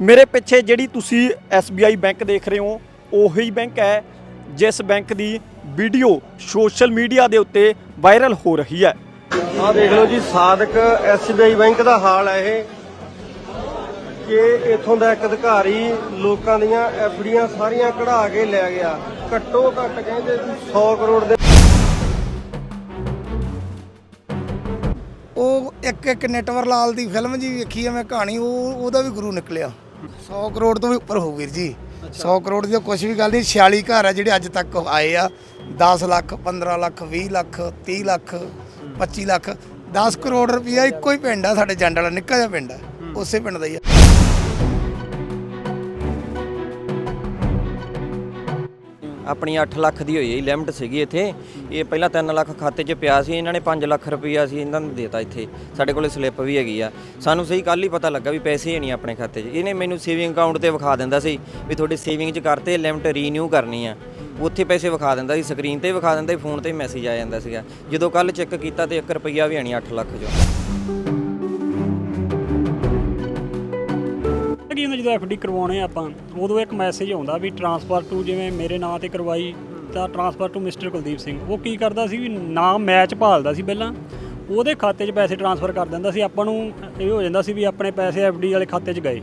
ਮੇਰੇ ਪਿੱਛੇ ਜਿਹੜੀ ਤੁਸੀਂ SBI ਬੈਂਕ ਦੇਖ ਰਹੇ ਹੋ ਉਹੀ ਬੈਂਕ ਹੈ ਜਿਸ ਬੈਂਕ ਦੀ ਵੀਡੀਓ ਸੋਸ਼ਲ ਮੀਡੀਆ ਦੇ ਉੱਤੇ ਵਾਇਰਲ ਹੋ ਰਹੀ ਹੈ। ਆਹ ਦੇਖ ਲਓ ਜੀ ਸਾਦਕ ਐਸਬੀਆਈ ਬੈਂਕ ਦਾ ਹਾਲ ਹੈ ਇਹ ਕਿ ਇਥੋਂ ਦਾ ਇੱਕ ਅਧਿਕਾਰੀ ਲੋਕਾਂ ਦੀਆਂ ਐਫਡੀਆਂ ਸਾਰੀਆਂ ਕਢਾ ਕੇ ਲੈ ਗਿਆ। ਘੱਟੋ ਘੱਟ ਕਹਿੰਦੇ 100 ਕਰੋੜ ਦੇ ਉਹ ਇੱਕ ਇੱਕ ਨੈਟਵਰ ਲਾਲ ਦੀ ਫਿਲਮ ਜੀ ਵੇਖੀ ਆ ਮੈਂ ਕਹਾਣੀ ਉਹ ਉਹਦਾ ਵੀ ਗੁਰੂ ਨਿਕਲਿਆ। 100 ਕਰੋੜ ਤੋਂ ਵੀ ਉੱਪਰ ਹੋਊ ਵੀਰ ਜੀ। 100 ਕਰੋੜ ਦੀ ਕੁਝ ਵੀ ਗੱਲ ਨਹੀਂ 46 ਘਰ ਆ ਜਿਹੜੇ ਅੱਜ ਤੱਕ ਆਏ ਆ। 10 ਲੱਖ 15 ਲੱਖ 20 ਲੱਖ 30 ਲੱਖ 25 ਲੱਖ। 10 ਕਰੋੜ ਰੁਪਈਆ ਇੱਕੋ ਹੀ ਪਿੰਡ ਆ ਸਾਡੇ ਜੰਡ ਵਾਲਾ ਨਿੱਕਾ ਜਿਹਾ ਪਿੰਡ ਆ। ਉਸੇ ਪਿੰਡ ਦਾ ਹੀ ਆ। ਆਪਣੀ 8 ਲੱਖ ਦੀ ਹੋਈ ਹੈ ਲਿਮਟ ਸੀਗੀ ਇੱਥੇ। ਇਹ ਪਹਿਲਾਂ 3 ਲੱਖ ਖਾਤੇ 'ਚ ਪਿਆ ਸੀ, ਇਹਨਾਂ ਨੇ 5 ਲੱਖ ਰੁਪਈਆ ਸੀ ਇਹਨਾਂ ਨੂੰ ਦੇਤਾ ਇੱਥੇ। ਸਾਡੇ ਕੋਲੇ ਸਲਿੱਪ ਵੀ ਹੈਗੀ ਆ। ਸਾਨੂੰ ਸਹੀ ਕੱਲ ਹੀ ਪਤਾ ਲੱਗਾ ਵੀ ਪੈਸੇ ਹੀ ਨਹੀਂ ਆਪਣੇ ਖਾਤੇ 'ਚ। ਇਹਨੇ ਮੈਨੂੰ ਸੇਵਿੰਗ ਅਕਾਊਂਟ ਤੇ ਵਿਖਾ ਦਿੰਦਾ ਸੀ ਵੀ ਤੁਹਾਡੀ ਸੇਵਿੰਗ 'ਚ ਕਰਤੇ, ਲਿਮਟ ਰੀਨਿਊ ਕਰਨੀ ਆ। ਉੱਥੇ ਪੈਸੇ ਵਿਖਾ ਦਿੰਦਾ ਸੀ ਸਕਰੀਨ ਤੇ ਵਿਖਾ ਦਿੰਦਾ ਸੀ ਫੋਨ ਤੇ ਮੈਸੇਜ ਆ ਜਾਂਦਾ ਸੀਗਾ। ਜਦੋਂ ਕੱਲ ਚੈੱਕ ਕੀਤਾ ਤੇ 1 ਰੁਪਈਆ ਵੀ ਨਹੀਂ 8 ਲੱਖ 'ਚੋਂ। ਕੀ ਹੁੰਦਾ ਜਦੋਂ ਐਫਡੀ ਕਰਵਾਉਣੇ ਆ ਆਪਾਂ ਉਦੋਂ ਇੱਕ ਮੈਸੇਜ ਆਉਂਦਾ ਵੀ ਟਰਾਂਸਫਰ ਟੂ ਜਿਵੇਂ ਮੇਰੇ ਨਾਂ ਤੇ ਕਰਵਾਈ ਤਾਂ transfer to mister Kuldeep Singh. ਉਹ ਕੀ ਕਰਦਾ ਸੀ ਵੀ ਨਾਮ ਮੈਚ ਭਾਲਦਾ ਸੀ ਪਹਿਲਾਂ ਉਹਦੇ ਖਾਤੇ 'ਚ ਪੈਸੇ ਟਰਾਂਸਫਰ ਕਰ ਦਿੰਦਾ ਸੀ। ਆਪਾਂ ਨੂੰ ਇਹ ਹੋ ਜਾਂਦਾ ਸੀ ਵੀ ਆਪਣੇ ਪੈਸੇ ਐਫਡੀ ਵਾਲੇ ਖਾਤੇ 'ਚ ਗਏ।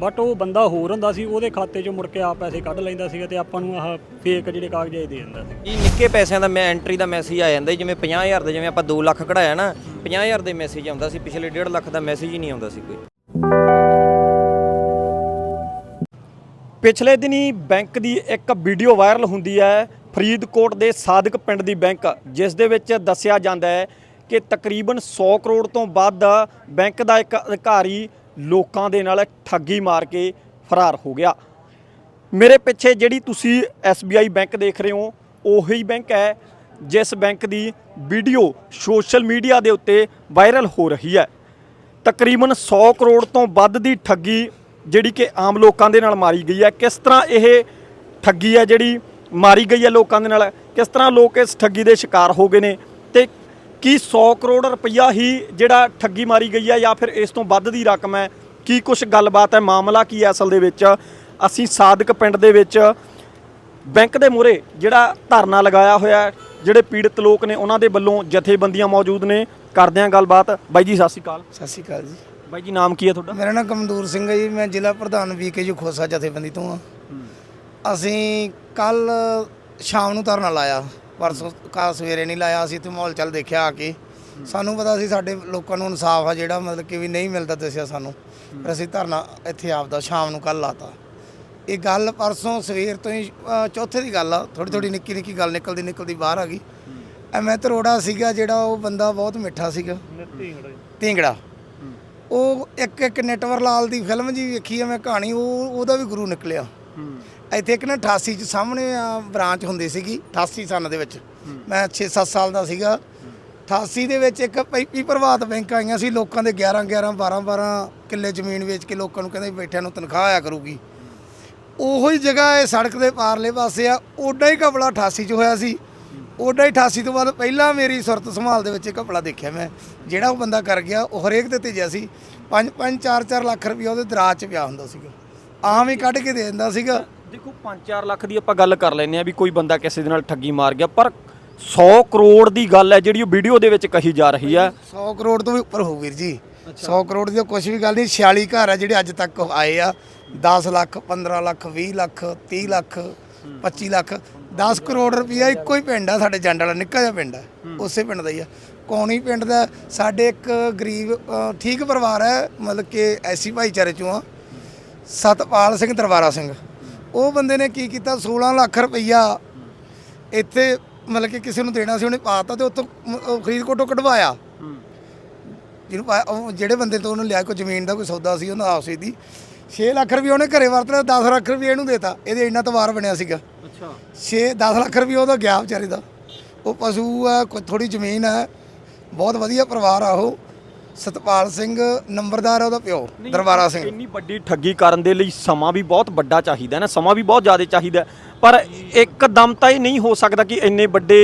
ਬਟ ਉਹ ਬੰਦਾ ਹੋਰ ਹੁੰਦਾ ਸੀ ਉਹਦੇ ਖਾਤੇ 'ਚੋਂ ਮੁੜ ਕੇ ਆਪ ਪੈਸੇ ਕੱਢ ਲੈਂਦਾ ਸੀਗਾ ਤੇ ਆਪਾਂ ਨੂੰ ਆਹ ਫੇਕ ਜਿਹੜੇ ਕਾਗਜ਼ ਦੇ ਦਿੰਦਾ ਸੀ। ਇਹ ਨਿੱਕੇ ਪੈਸਿਆਂ ਦਾ ਮੈਂ ਐਂਟਰੀ ਦਾ ਮੈਸੇਜ ਆ ਜਾਂਦਾ ਸੀ, ਜਿਵੇਂ 50000 ਦੇ ਜਿਵੇਂ ਆਪਾਂ 2 ਲੱਖ ਕਢਾਇਆ ਨਾ 50000 ਦੇ ਮੈਸੇਜ ਆਉਂਦਾ ਸੀ ਪਿਛਲੇ 1.5 ਲੱਖ ਦਾ ਮੈਸੇਜ ਹੀ ਨਹੀਂ ਆਉਂਦਾ ਸੀ ਕੋਈ। ਪਿਛਲੇ ਦਿਨੀ ਬੈਂਕ ਦੀ ਇੱਕ ਵੀਡੀਓ ਵਾਇਰਲ ਹੁੰਦੀ ਹੈ ਫਰੀਦਕੋਟ ਦੇ ਸਾਦਕ ਪਿੰਡ ਦੀ ਬੈਂਕ, ਜਿਸ ਦੇ ਵਿੱਚ ਦੱਸਿਆ ਜਾਂਦਾ ਹੈ ਕਿ ਤਕਰੀਬਨ 100 ਕਰੋੜ ਤੋਂ ਵੱਧ ਬੈਂਕ ਦਾ ਇੱਕ ਅਧਿਕਾਰੀ ਲੋਕਾਂ ਦੇ ਨਾਲ ਠੱਗੀ ਮਾਰ ਕੇ ਫਰਾਰ ਹੋ ਗਿਆ। ਮੇਰੇ ਪਿੱਛੇ ਜਿਹੜੀ ਤੁਸੀਂ SBI ਬੈਂਕ ਦੇਖ ਰਹੇ ਹੋ, ਉਹੀ ਬੈਂਕ ਹੈ, ਜਿਸ ਬੈਂਕ ਦੀ ਵੀਡੀਓ ਸੋਸ਼ਲ ਮੀਡੀਆ ਦੇ ਉੱਤੇ ਵਾਇਰਲ ਹੋ ਰਹੀ ਹੈ। ਤਕਰੀਬਨ 100 ਕਰੋੜ ਤੋਂ ਵੱਧ ਦੀ ਠੱਗੀ ਜਿਹੜੀ ਕਿ ਆਮ ਲੋਕਾਂ ਦੇ ਨਾਲ ਮਾਰੀ ਗਈ ਹੈ, ਕਿਸ ਤਰ੍ਹਾਂ ਇਹ ਠੱਗੀ ਹੈ ਜਿਹੜੀ ਮਾਰੀ ਗਈ ਹੈ ਲੋਕਾਂ ਦੇ ਨਾਲ? ਕਿਸ ਤਰ੍ਹਾਂ ਲੋਕ ਇਸ ਠੱਗੀ ਦੇ ਸ਼ਿਕਾਰ ਹੋ ਗਏ ਨੇ? ਤੇ ਕੀ 100 ਕਰੋੜ ਰੁਪਈਆ ਹੀ ਜਿਹੜਾ ਠੱਗੀ ਮਾਰੀ ਗਈ ਹੈ ਜਾਂ ਫਿਰ ਇਸ ਤੋਂ ਵੱਧ ਦੀ ਰਕਮ ਹੈ? ਕੀ ਕੁਝ ਗੱਲਬਾਤ ਹੈ? ਮਾਮਲਾ ਕੀ ਹੈ ਅਸਲ ਦੇ ਵਿੱਚ? ਅਸੀਂ ਸਾਦਕ ਪਿੰਡ ਦੇ ਵਿੱਚ ਬੈਂਕ ਦੇ ਮੂਹਰੇ ਜਿਹੜਾ ਧਰਨਾ ਲਗਾਇਆ ਹੋਇਆ ਜਿਹੜੇ ਪੀੜਤ ਲੋਕ ਨੇ, ਉਹਨਾਂ ਦੇ ਵੱਲੋਂ ਜਥੇਬੰਦੀਆਂ ਮੌਜੂਦ ਨੇ। ਕਰਦੇ ਹਾਂ ਗੱਲਬਾਤ। ਬਾਈ ਜੀ, ਸਤਿ ਸ਼੍ਰੀ ਅਕਾਲ। ਸਤਿ ਸ਼੍ਰੀ ਅਕਾਲ ਜੀ। ਬਾਈ ਜੀ ਨਾਮ ਕੀ ਹੈ ਤੁਹਾਡਾ? ਮੇਰਾ ਨਾਮ ਕਮਦੂਰ ਸਿੰਘ ਹੈ ਜੀ। ਮੈਂ ਜ਼ਿਲ੍ਹਾ ਪ੍ਰਧਾਨ ਵੀਕੇਯੂ ਖੋਸਾ ਜਥੇਬੰਦੀ ਤੋਂ ਆ ਅਸੀਂ ਕੱਲ ਸ਼ਾਮ ਨੂੰ ਧਰਨਾ ਲਾਇਆ। ਪਰਸੋਂ ਕਾ ਸਵੇਰੇ ਨਹੀਂ ਲਾਇਆ। ਅਸੀਂ ਤੇ ਮਾਹੌਲ ਚੱਲ ਦੇਖਿਆ ਆ ਕੇ। ਸਾਨੂੰ ਪਤਾ ਸੀ ਸਾਡੇ ਲੋਕਾਂ ਨੂੰ ਇਨਸਾਫ ਆ ਜਿਹੜਾ ਮਤਲਬ ਕਿ ਵੀ ਨਹੀਂ ਮਿਲਦਾ ਦੱਸਿਆ ਸਾਨੂੰ। ਫਿਰ ਅਸੀਂ ਧਰਨਾ ਇੱਥੇ ਆਪਦਾ ਸ਼ਾਮ ਨੂੰ ਕੱਲ ਲਾਤਾ। ਇਹ ਗੱਲ ਪਰਸੋਂ ਸਵੇਰ ਤੋਂ ਹੀ ਅ, ਚੌਥੇ ਦੀ ਗੱਲ ਆ। ਥੋੜੀ ਥੋੜੀ ਨਿੱਕੀ ਨਿੱਕੀ ਗੱਲ ਨਿਕਲਦੀ ਨਿਕਲਦੀ ਬਾਹਰ ਆ ਗਈ। ਐਵੇਂ ਤਰੋੜਾ ਸੀਗਾ ਜਿਹੜਾ ਉਹ ਬੰਦਾ ਬਹੁਤ ਮਿੱਠਾ ਸੀਗਾ। ਢੀਂਗੜਾ। ਉਹ ਇੱਕ ਇੱਕ ਨੈਟਵਰ ਲਾਲ ਦੀ ਫਿਲਮ ਜੀ ਵੇਖੀ ਆ ਮੈਂ ਕਹਾਣੀ ਉਹ ਉਹਦਾ ਵੀ ਗੁਰੂ ਨਿਕਲਿਆ। ਇੱਥੇ ਇੱਕ ਨਾ 88 ਚ ਸਾਹਮਣੇ ਆ ਬ੍ਰਾਂਚ ਹੁੰਦੀ ਸੀਗੀ 88 ਸਨ ਦੇ ਵਿੱਚ। ਮੈਂ 6-7 ਸਾਲ ਦਾ ਸੀਗਾ। 88 ਦੇ ਵਿੱਚ ਇੱਕ ਪੈਪੀ ਪ੍ਰਭਾਤ ਬੈਂਕ ਆਈਆਂ ਸੀ ਲੋਕਾਂ ਦੇ 11 11 12 12 ਕਿੱਲੇ ਜ਼ਮੀਨ ਵੇਚ ਕੇ ਲੋਕਾਂ ਨੂੰ ਕਹਿੰਦੇ ਬੈਠਿਆਂ ਨੂੰ ਤਨਖਾਹ ਆਇਆ ਕਰੂਗੀ। ਉਹੋ ਹੀ ਜਗ੍ਹਾ ਇਹ ਸੜਕ ਦੇ ਪਾਰਲੇ ਪਾਸੇ ਆ ਓਡਾ ਹੀ ਕਪੜਾ 88 ਚ ਹੋਇਆ ਸੀ। ਹੀ 88 ਤੋਂ ਬਾਅਦ ਪਹਿਲਾਂ ਮੇਰੀ ਸੁਰਤ ਸੰਭਾਲ ਦੇ ਵਿੱਚ ਕਪੜਾ ਦੇਖਿਆ ਮੈਂ ਜਿਹੜਾ ਉਹ ਬੰਦਾ ਕਰ ਗਿਆ ਉਹ ਹਰੇਕ ਦੇ ਭੇਜਿਆ ਸੀ। 5 5 4 4 ਲੱਖ ਰੁਪਇਆ ਉਹਦੇ ਦਰਾਜ ਚ ਪਿਆ ਹੁੰਦਾ ਸੀਗਾ। ਆਮ ਹੀ ਕੱਢ ਕੇ ਦੇ ਦਿੰਦਾ ਸੀਗਾ। ਦੇਖੋ 5-4 ਲੱਖ ਦੀ ਆਪਾਂ ਗੱਲ ਕਰ ਲੈਨੇ ਆ ਵੀ ਕੋਈ ਬੰਦਾ ਕਿਸੇ ਦੇ ਨਾਲ ਠੱਗੀ ਮਾਰ ਗਿਆ ਪਰ 100 ਕਰੋੜ ਦੀ ਗੱਲ ਹੈ ਜਿਹੜੀ ਉਹ ਵੀਡੀਓ ਦੇ ਵਿੱਚ ਕਹੀ ਜਾ ਰਹੀ ਹੈ। 100 ਕਰੋੜ ਤੋਂ ਵੀ ਉੱਪਰ ਹੋਊ ਵੀਰ ਜੀ। 100 ਕਰੋੜ ਦੀ ਕੁਝ ਵੀ ਗੱਲ ਨਹੀਂ 46 ਘਰ ਆ ਜਿਹੜੇ ਅੱਜ ਤੱਕ ਆਏ ਆ। 10 ਲੱਖ 15 ਲੱਖ 20 ਲੱਖ 30 ਲੱਖ 25 ਲੱਖ। 10 ਕਰੋੜ ਰੁਪਈਆ ਇੱਕੋ ਹੀ ਪਿੰਡ ਆ ਸਾਡੇ ਜੰਡ ਵਾਲਾ ਨਿੱਕਾ ਜਿਹਾ ਪਿੰਡ ਆ। ਉਸੇ ਪਿੰਡ ਦਾ ਹੀ ਆ। ਕੌਣੀ ਪਿੰਡ ਦਾ ਸਾਡੇ ਇੱਕ ਗਰੀਬ ਅ, ਠੀਕ ਪਰਿਵਾਰ ਹੈ ਮਤਲਬ ਕਿ ਐਸੀ ਭਾਈਚਾਰੇ ਚੋਂ ਆ। ਸਤਪਾਲ ਸਿੰਘ ਦਰਬਾਰਾ ਸਿੰਘ। ਉਹ ਬੰਦੇ ਨੇ ਕੀ ਕੀਤਾ? 16 ਲੱਖ ਰੁਪਈਆ ਇੱਥੇ ਮਤਲਬ ਕਿ ਕਿਸੇ ਨੂੰ ਦੇਣਾ ਸੀ ਉਹਨੇ ਪਾਤਾ ਤੇ ਉੱਥੋਂ ਮ- ਉਹ ਫਰੀਦਕੋਟੋਂ ਕਢਵਾਇਆ। ਜਿਹਨੂੰ ਪਾਇਆ ਉਹ ਜਿਹੜੇ ਬੰਦੇ ਤੋਂ ਉਹਨੂੰ ਲਿਆ ਕੋਈ ਜ਼ਮੀਨ ਦਾ ਕੋਈ ਸੌਦਾ ਸੀ ਉਹਨਾਂ ਆਪਸੇ ਦੀ। 6 ਲੱਖ ਰੁਪਏ ਉਹਨੇ ਘਰੇ ਵਰਤ ਲਿਆ 10 ਲੱਖ ਰੁਪਏ ਇਹਨੂੰ ਦੇਤਾ। ਇਹਦੇ ਇੰਨਾ ਤਵਾਰ ਬਣਿਆ ਸੀਗਾ। ਅੱਛਾ। 6 10 ਲੱਖ ਰੁਪਏ ਉਹਦਾ ਗਿਆ ਵਿਚਾਰੇ ਦਾ। ਉਹ ਪਸ਼ੂ ਆ ਕੋਈ ਥੋੜੀ ਜ਼ਮੀਨ ਹੈ। ਬਹੁਤ ਵਧੀਆ ਪਰਿਵਾਰ ਆ ਉਹ। ਸਤਪਾਲ ਸਿੰਘ ਨੰਬਰਦਾਰ ਆ ਉਹਦਾ ਪਿਓ ਦਰਬਾਰਾ ਸਿੰਘ। ਇੰਨੀ ਵੱਡੀ ਠੱਗੀ ਕਰਨ ਦੇ ਲਈ ਸਮਾਂ ਵੀ ਬਹੁਤ ਵੱਡਾ ਚਾਹੀਦਾ ਹੈ ਨਾ ਸਮਾਂ ਵੀ ਬਹੁਤ ਜ਼ਿਆਦਾ ਚਾਹੀਦਾ। ਪਰ ਇੱਕਦਮ ਤਾਂ ਇਹ ਨਹੀਂ ਹੋ ਸਕਦਾ ਕਿ ਇੰਨੇ ਵੱਡੇ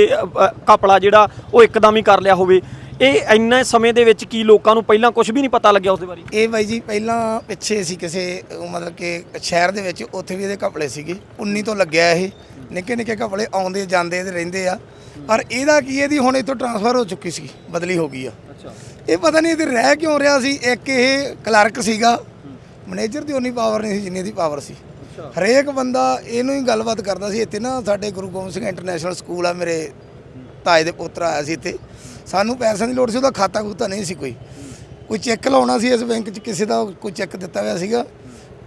ਘਪਲਾ ਜਿਹੜਾ ਉਹ ਇੱਕਦਮ ਹੀ ਕਰ ਲਿਆ ਹੋਵੇ। ਇਹ ਇੰਨੇ ਸਮੇਂ ਦੇ ਵਿੱਚ ਕੀ ਲੋਕਾਂ ਨੂੰ ਪਹਿਲਾਂ ਕੁਝ ਵੀ ਨਹੀਂ ਪਤਾ ਲੱਗਿਆ ਉਸ ਦੇ ਬਾਰੇ? ਇਹ ਬਾਈ ਜੀ ਪਹਿਲਾਂ ਪਿੱਛੇ ਸੀ ਕਿਸੇ ਅਹ ਮਤਲਬ ਕਿ ਸ਼ਹਿਰ ਦੇ ਵਿੱਚ ਉੱਥੇ ਵੀ ਇਹਦੇ ਕਪੜੇ ਸੀਗੇ। 19 ਤੋਂ ਲੱਗਿਆ ਇਹ। ਨਿੱਕੇ ਨਿੱਕੇ ਕਪੜੇ ਆਉਂਦੇ ਜਾਂਦੇ ਤੇ ਰਹਿੰਦੇ ਆ। ਪਰ ਇਹਦਾ ਕੀ ਇਹਦੀ ਹੁਣ ਇੱਥੋਂ ਟਰਾਂਸਫਰ ਹੋ ਚੁੱਕੀ ਸੀ ਬਦਲੀ ਹੋ ਗਈ ਆ। ਅੱਛਾ। ਇਹ ਪਤਾ ਨਹੀਂ ਇਹਦੇ ਰਹਿ ਕਿਉਂ ਰਿਹਾ ਸੀ। ਇੱਕ ਇਹ ਕਲਰਕ ਸੀਗਾ। ਮੈਨੇਜਰ ਦੀ ਉਨੀ ਪਾਵਰ ਨਹੀਂ ਸੀ ਜਿੰਨੀ ਇਹਦੀ ਪਾਵਰ ਸੀ। ਹਰੇਕ ਬੰਦਾ ਇਹਨੂੰ ਹੀ ਗੱਲਬਾਤ ਕਰਦਾ ਸੀ। ਇੱਥੇ ਨਾ ਸਾਡੇ ਗੁਰੂ ਗੋਬਿੰਦ ਸਿੰਘ ਇੰਟਰਨੈਸ਼ਨਲ ਸਕੂਲ ਆ ਮੇਰੇ ਤਾਏ ਦੇ ਪੁੱਤਰ ਆਇਆ ਸੀ ਇੱਥੇ। ਸਾਨੂੰ ਪੈਸਿਆਂ ਦੀ ਲੋੜ ਸੀ ਉਹਦਾ ਖਾਤਾ ਖੂਤਾ ਨਹੀਂ ਸੀ ਕੋਈ। ਕੋਈ ਚੈੱਕ ਲਾਉਣਾ ਸੀ ਇਸ ਬੈਂਕ 'ਚ ਕਿਸੇ ਦਾ ਕੋਈ ਚੈੱਕ ਦਿੱਤਾ ਹੋਇਆ ਸੀਗਾ।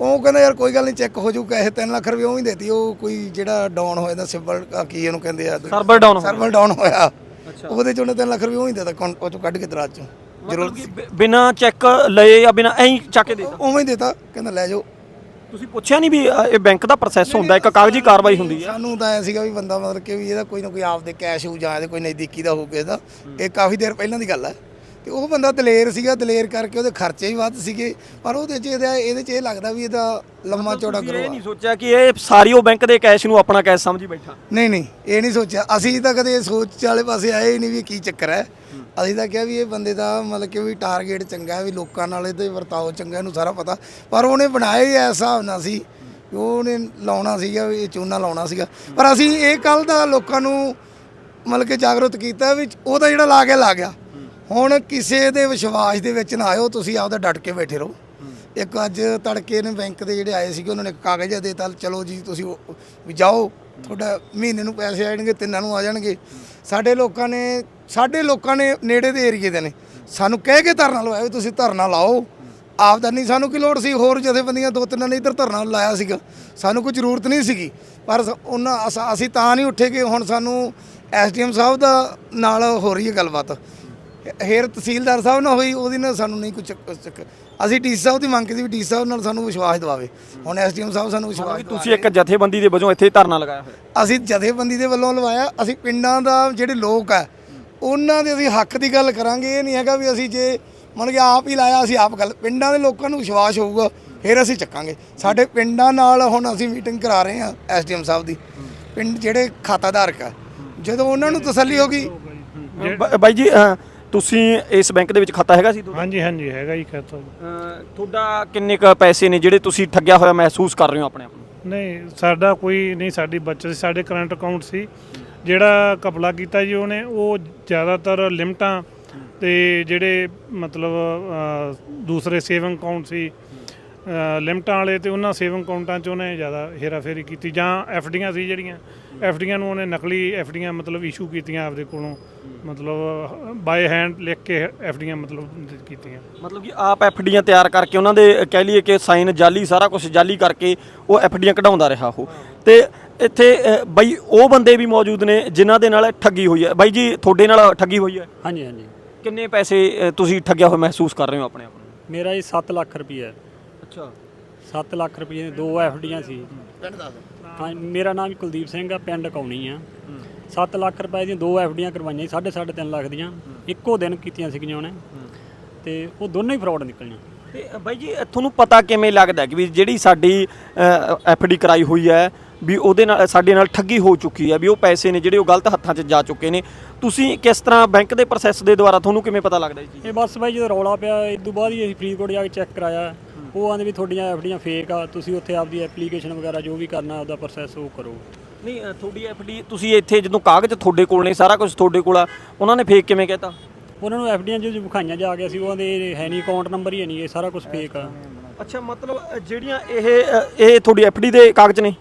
ਉਹ ਕਹਿੰਦਾ ਯਾਰ ਕੋਈ ਗੱਲ ਨਹੀਂ ਚੈੱਕ ਹੋ ਜਾਊਗਾ ਇਹ 3 ਲੱਖ ਰੁਪਏ ਉਹ ਹੀ ਦੇਤੀ ਉਹ ਕੋਈ ਜਿਹੜਾ ਡਾਊਨ ਹੋ ਜਾਂਦਾ ਸਿਬਲ ਕੀ ਇਹਨੂੰ ਕਹਿੰਦੇ ਆ ਸਰਵਰ ਡਾਊਨ ਸਰਵਰ ਡਾਊਨ ਹੋਇਆ। ਉਹਦੇ ਚੋਂ ਉਹਨੇ 3 ਲੱਖ ਰੁਪਏ ਉਹ ਹੀ ਦੇਤਾ ਉਹ ਚੋਂ ਕੱਢ ਕੇ ਦਰਾਜ ਚੋਂ। ਜ਼ਰੂਰ। ਬਿਨਾਂ ਚੈੱਕ ਲਏ ਜਾਂ ਬਿਨਾਂ ਐਂ ਚੱਕ ਕੇ ਦਿੱਤਾ। ਉਵੇਂ ਹੀ ਦੇਤਾ ਕਹਿੰਦਾ ਲੈ ਜਾਓ। ਤੁਸੀਂ ਪੁੱਛਿਆ ਨਹੀਂ ਵੀ ਅ, ਇਹ ਬੈਂਕ ਦਾ ਪ੍ਰੋਸੈਸ ਹੁੰਦਾ ਇੱਕ ਕਾਗਜ਼ੀ ਕਾਰਵਾਈ ਹੁੰਦੀ ਹੈ? ਸਾਨੂੰ ਤਾਂ ਐ ਸੀਗਾ ਵੀ ਬੰਦਾ ਮਤਲਬ ਕਿ ਵੀ ਇਹਦਾ ਕੋਈ ਨਾ ਕੋਈ ਆਪਦੇ ਕੈਸ਼ ਹੋ ਜਾਂ ਇਹਦੇ ਕੋਈ ਨਜ਼ਦੀਕੀ ਦਾ ਹੋ ਕੇ ਇਹਦਾ ਇਹ ਕਾਫੀ ਦੇਰ ਪਹਿਲਾਂ ਦੀ ਗੱਲ ਹੈ। ਤੇ ਉਹ ਬੰਦਾ ਦਲੇਰ ਸੀਗਾ ਦਲੇਰ ਕਰਕੇ ਉਹਦੇ ਖਰਚੇ ਵੀ ਵੱਧ ਸੀਗੇ। ਪਰ ਉਹਦੇ ਚ ਇਹਦਾ ਇਹਦੇ ਚ ਇਹ ਲੱਗਦਾ ਵੀ ਇਹਦਾ ਲੰਮਾ ਚੌੜਾ ਤੁਸੀਂ ਕਰੋ ਇਹ ਨਹੀਂ ਸੋਚਿਆ ਕਿ ਇਹ ਸਾਰੀ ਉਹ ਬੈਂਕ ਦੇ ਕੈਸ਼ ਨੂੰ ਆਪਣਾ ਕੈਸ਼ ਸਮਝੀ ਬੈਠਾ? ਨਹੀਂ ਨਹੀਂ ਇਹ ਨਹੀਂ ਸੋਚਿਆ। ਅਸੀਂ ਤਾਂ ਕਦੇ ਇਹ ਸੋਚ ਵਾਲੇ ਪਾਸੇ ਆਏ ਹੀ ਨਹੀਂ ਵੀ ਕੀ ਚੱਕਰ ਹੈ। ਅਸੀਂ ਤਾਂ ਕਿਹਾ ਵੀ ਇਹ ਬੰਦੇ ਦਾ ਮਤਲਬ ਕਿ ਵੀ ਟਾਰਗੇਟ ਚੰਗਾ ਹੈ ਵੀ ਲੋਕਾਂ ਨਾਲ ਇਹਦੇ ਵਰਤਾਓ ਚੰਗਾ ਇਹਨੂੰ ਸਾਰਾ ਪਤਾ। ਪਰ ਉਹਨੇ ਬਣਾਇਆ ਹੀ ਇਸ ਹਿਸਾਬ ਨਾਲ ਸੀ ਵੀ ਉਹਨੇ ਲਾਉਣਾ ਸੀਗਾ ਵੀ ਇਹ ਚੂਨਾ ਲਾਉਣਾ ਸੀਗਾ। ਪਰ ਅਸੀਂ ਇਹ ਕੱਲ ਦਾ ਲੋਕਾਂ ਨੂੰ ਮਤਲਬ ਕਿ ਜਾਗਰੂਕ ਕੀਤਾ ਵੀ ਉਹ ਤਾਂ ਜਿਹੜਾ ਲਾ ਗਿਆ ਲਾ ਗਿਆ। ਹੁਣ ਕਿਸੇ ਦੇ ਵਿਸ਼ਵਾਸ ਦੇ ਵਿੱਚ ਨਾ ਆਇਓ, ਤੁਸੀਂ ਆਪਦਾ ਡਟ ਕੇ ਬੈਠੇ ਰਹੋ। ਇੱਕ ਅੱਜ ਤੜਕੇ ਨੇ ਬੈਂਕ ਦੇ ਜਿਹੜੇ ਆਏ ਸੀਗੇ, ਉਹਨਾਂ ਨੇ ਕਾਗਜ਼ ਦੇ ਦਿੱਤਾ, ਚਲੋ ਜੀ, ਤੁਸੀਂ ਉਹ- ਵੀ ਜਾਓ, ਤੁਹਾਡਾ ਮਹੀਨੇ ਨੂੰ ਪੈਸੇ ਆ ਜਾਣਗੇ, ਤਿੰਨਾਂ ਨੂੰ ਆ ਜਾਣਗੇ। ਸਾਡੇ ਲੋਕਾਂ ਨੇ, ਸਾਡੇ ਲੋਕਾਂ ਨੇ ਨੇੜੇ ਦੇ ਏਰੀਏ ਦੇ ਨੇ। ਸਾਨੂੰ ਕਹਿ ਕੇ ਧਰਨਾ ਲਵਾਇਆ ਵੀ ਤੁਸੀਂ ਧਰਨਾ ਲਾਓ। ਆਪਦਾ ਨਹੀਂ, ਸਾਨੂੰ ਕੀ ਲੋੜ ਸੀ? ਹੋਰ ਜਥੇਬੰਦੀਆਂ ਦੋ ਤਿੰਨਾਂ ਨੇ ਇੱਧਰ ਧਰਨਾ ਲਾਇਆ ਸੀਗਾ। ਸਾਨੂੰ ਕੋਈ ਜ਼ਰੂਰਤ ਨਹੀਂ ਸੀਗੀ। ਪਰ ਸ- ਉਹਨਾਂ, ਅਸ- ਅਸੀਂ ਤਾਂ ਨਹੀਂ ਉੱਠੇ ਕਿ ਹੁਣ ਸਾਨੂੰ ਐਸਡੀਐਮ ਸਾਹਿਬ ਦਾ ਨਾਲ ਹੋ ਰਹੀ ਹੈ ਗੱਲਬਾਤ। ਹੇਰ ਤਹਿਸੀਲਦਾਰ ਸਾਹਿਬ ਨਾਲ ਹੋਈ ਉਹਦੀ ਨਾਲ ਸਾਨੂੰ ਨਹੀਂ ਕੁਝ ਅਸੀਂ ਡੀਸੀ ਸਾਹਿਬ ਦੀ ਮੰਗ ਕੀਤੀ ਵੀ ਡੀਸੀ ਸਾਹਿਬ ਨਾਲ ਸਾਨੂੰ ਵਿਸ਼ਵਾਸ ਦਿਵਾਵੇ। ਹੁਣ ਐਸਡੀਐਮ ਸਾਹਿਬ ਸਾਨੂੰ ਵਿਸ਼ਵਾਸ ਦਿਵਾ ਤੁਸੀਂ ਇੱਕ ਜਥੇਬੰਦੀ ਦੇ ਵਜੋਂ ਇੱਥੇ ਧਰਨਾ ਲਗਾਇਆ ਹੋਇਆ। ਅਸੀਂ ਜਥੇਬੰਦੀ ਦੇ ਵੱਲੋਂ ਲਵਾਇਆ ਅਸੀਂ ਪਿੰਡਾਂ ਦਾ ਜਿਹੜੇ ਲੋਕ ਆ ਉਹਨਾਂ ਦੇ ਅਸੀਂ ਹੱਕ ਦੀ ਗੱਲ ਕਰਾਂਗੇ ਇਹ ਨਹੀਂ ਹੈਗਾ ਵੀ ਅਸੀਂ ਜੇ ਮੰਨ ਕੇ ਆਪ ਹੀ ਲਾਇਆ ਅਸੀਂ ਆਪ ਗੱਲ ਪਿੰਡਾਂ ਦੇ ਲੋਕਾਂ ਨੂੰ ਵਿਸ਼ਵਾਸ ਹੋਊਗਾ ਫਿਰ ਅਸੀਂ ਚੱਕਾਂਗੇ। ਸਾਡੇ ਪਿੰਡਾਂ ਨਾਲ ਹੁਣ ਅਸੀਂ ਮੀਟਿੰਗ ਕਰਾ ਰਹੇ ਹਾਂ ਐਸਡੀਐਮ ਸਾਹਿਬ ਦੀ। ਪਿੰਡ ਜਿਹੜੇ ਖਾਤਾ ਧਾਰਕ ਆ ਜਦੋਂ ਉਹਨਾਂ ਨੂੰ ਤਸੱਲੀ ਹੋਗੀ ਬ- ਬਾਈ ਜੀ ਅ, ਤੁਸੀਂ ਇਸ ਬੈਂਕ ਦੇ ਵਿੱਚ ਖਾਤਾ ਹੈਗਾ ਸੀ? ਤੁਹਾਡਾ ਹਾਂਜੀ ਹਾਂਜੀ ਹੈਗਾ ਹੀ ਖਾਤਾ ਅ, ਤੁਹਾਡਾ ਕਿੰਨੇ ਕ ਪੈਸੇ ਨੇ ਜਿਹੜੇ ਤੁਸੀਂ ਠੱਗਿਆ ਹੋਇਆ ਮਹਿਸੂਸ ਕਰ ਰਹੇ ਹੋ ਆਪਣੇ ਆਪ ਨੂੰ? ਨਹੀਂ ਸਾਡਾ ਕੋਈ ਨਹੀਂ ਸਾਡੀ ਬੱਚਤ ਸੀ ਸਾਡੇ ਕਰੰਟ ਅਕਾਊਂਟ ਸੀ। ਜਿਹੜਾ ਕਪਲਾ ਕੀਤਾ ਜੀ ਉਹਨੇ ਉਹ ਜ਼ਿਆਦਾਤਰ ਲਿਮਟਾਂ ਤੇ ਜਿਹੜੇ ਮਤਲਬ ਅ, ਦੂਸਰੇ ਸੇਵਿੰਗ ਅਕਾਊਂਟ ਸੀ ਲਿਮਟਾਂ ਵਾਲੇ ਤੇ ਉਹਨਾਂ ਸੇਵਿੰਗ ਅਕਾਊਂਟਾਂ 'ਚ ਉਹਨੇ ਜ਼ਿਆਦਾ ਹੇਰਾਫੇਰੀ ਕੀਤੀ ਜਾਂ ਐਫਡੀਆਂ ਸੀ ਜਿਹੜੀਆਂ। ਐਫਡੀਆਂ ਨੂੰ ਉਹਨੇ ਨਕਲੀ ਐਫਡੀਆਂ ਮਤਲਬ ਇਸ਼ੂ ਕੀਤੀਆਂ ਆਪਦੇ ਕੋਲੋਂ। ਮਤਲਬ ਬਾਈ ਹੈਂਡ ਲਿਖ ਕੇ ਐਫਡੀਆਂ ਮਤਲਬ ਕੀਤੀਆਂ। ਮਤਲਬ ਕਿ ਆਪ ਐਫਡੀਆਂ ਤਿਆਰ ਕਰਕੇ ਉਹਨਾਂ ਦੇ ਕਹਿ ਲਈਏ ਕਿ ਸਾਈਨ ਜਾਲੀ ਸਾਰਾ ਕੁਝ ਜਾਲੀ ਕਰਕੇ ਉਹ ਐਫਡੀਆਂ ਕਢਾਉਂਦਾ ਰਿਹਾ ਉਹ। ਤੇ ਇੱਥੇ ਬਾਈ ਉਹ ਬੰਦੇ ਵੀ ਮੌਜੂਦ ਨੇ ਜਿਨ੍ਹਾਂ ਦੇ ਨਾਲ ਠੱਗੀ ਹੋਈ ਹੈ। ਬਾਈ ਜੀ ਤੁਹਾਡੇ ਨਾਲ ਠੱਗੀ ਹੋਈ ਹੈ? ਹਾਂਜੀ ਹਾਂਜੀ। ਕਿੰਨੇ ਪੈਸੇ ਤੁਸੀਂ ਠੱਗਿਆ ਹੋਇਆ ਮਹਿਸੂਸ ਕਰ ਰਹੇ ਹੋ ਆਪਣੇ ਆਪ ਨੂੰ? ਮੇਰਾ ਜੀ 7 ਲੱਖ ਰੁਪਏ ਅੱਛਾ। 7 ਲੱਖ ਰੁਪਏ ਦੀਆਂ ਦੋ ਐਫਡੀਆਂ ਸੀ। ਹਾਂ ਮੇਰਾ ਨਾਮ ਕੁਲਦੀਪ ਸਿੰਘ ਆ ਪਿੰਡ ਕੌਣੀ ਆ। 7 ਲੱਖ ਰੁਪਏ ਦੀਆਂ ਦੋ ਐਫਡੀਆਂ ਕਰਵਾਈਆਂ ਸੀ, ਸਾਢੇ ਸਾਢੇ ਤਿੰਨ ਲੱਖ ਦੀਆਂ। ਇੱਕੋ ਦਿਨ ਕੀਤੀਆਂ ਸੀਗੀਆਂ ਉਹਨੇ। ਤੇ ਉਹ ਦੋਨੋਂ ਹੀ ਫਰਾਡ ਨਿਕਲੀਆਂ ਤੇ ਬਾਈ ਜੀ ਤੁਹਾਨੂੰ ਪਤਾ ਕਿਵੇਂ ਲੱਗਦਾ ਕਿ ਵੀ ਜਿਹੜੀ ਸਾਡੀ ਐਫਡੀ ਕਰਾਈ ਹੋਈ ਹੈ ਵੀ ਉਹਦੇ ਨਾਲ ਸਾਡੇ ਨਾਲ ਠੱਗੀ ਹੋ ਚੁੱਕੀ ਹੈ ਵੀ ਉਹ ਪੈਸੇ ਨੇ ਜਿਹੜੇ ਉਹ ਗਲਤ ਹੱਥਾਂ 'ਚ ਜਾ ਚੁੱਕੇ ਨੇ। ਤੁਸੀਂ ਕਿਸ ਤਰ੍ਹਾਂ ਬੈਂਕ ਦੇ ਪ੍ਰੋਸੈਸ ਦੇ ਦੁਆਰਾ ਤੁਹਾਨੂੰ ਕਿਵੇਂ ਪਤਾ ਲੱਗਦਾ ਚੀਜ਼ ਇਹ ਬਸ ਬਾਈ ਜਦੋਂ ਰੌਲਾ ਪਿਆ ਇਸ ਤੋਂ ਬਾਅਦ ਹੀ ਅਸੀਂ ਫਰੀਦਕੋਟ ਜਾ ਕੇ ਚੈੱਕ ਕਰਾਇਆ। ਉਹ ਆਂਦੇ ਵੀ ਤੁਹਾਡੀਆਂ ਐਫਡੀਆਂ ਫੇਕ ਆ ਤੁਸੀਂ ਉੱਥੇ ਆਪਦੀ ਐਪਲੀਕੇਸ਼ਨ ਵਗੈਰਾ ਜੋ ਵੀ ਕਰਨਾ ਉਹਦਾ ਪ੍ਰੋਸੈਸ ਉਹ ਕਰੋ। ਨਹੀਂ ਤੁਹਾਡੀ ਐਫਡੀ ਤੁਸੀਂ ਇੱਥੇ ਜਦੋਂ ਕਾਗਜ਼ ਤੁਹਾਡੇ ਕੋਲ ਨੇ ਸਾਰਾ ਕੁਝ ਤੁਹਾਡੇ ਕੋਲ ਆ ਉਹਨਾਂ ਨੇ ਫੇਕ ਕਿਵੇਂ ਕਹਿਤਾ? ਉਹਨਾਂ ਨੂੰ ਐਫਡੀਆਂ ਜੋ ਵਿਖਾਈਆਂ ਜਾ ਕੇ ਸੀ ਉਹ ਆਂਦੇ ਹੈ ਨਹੀਂ ਅਕਾਊਂਟ ਨੰਬਰ ਹੀ ਨਹੀਂ ਇਹ ਸਾਰਾ ਕੁਝ ਫੇਕ ਆ। ਅੱਛਾ ਮਤਲਬ ਜਿਹੜੀਆਂ ਇਹ ਇਹ ਤੁਹਾਡੀ ਐਫਡੀ ਦੇ ਕਾਗਜ਼ ਨੇ?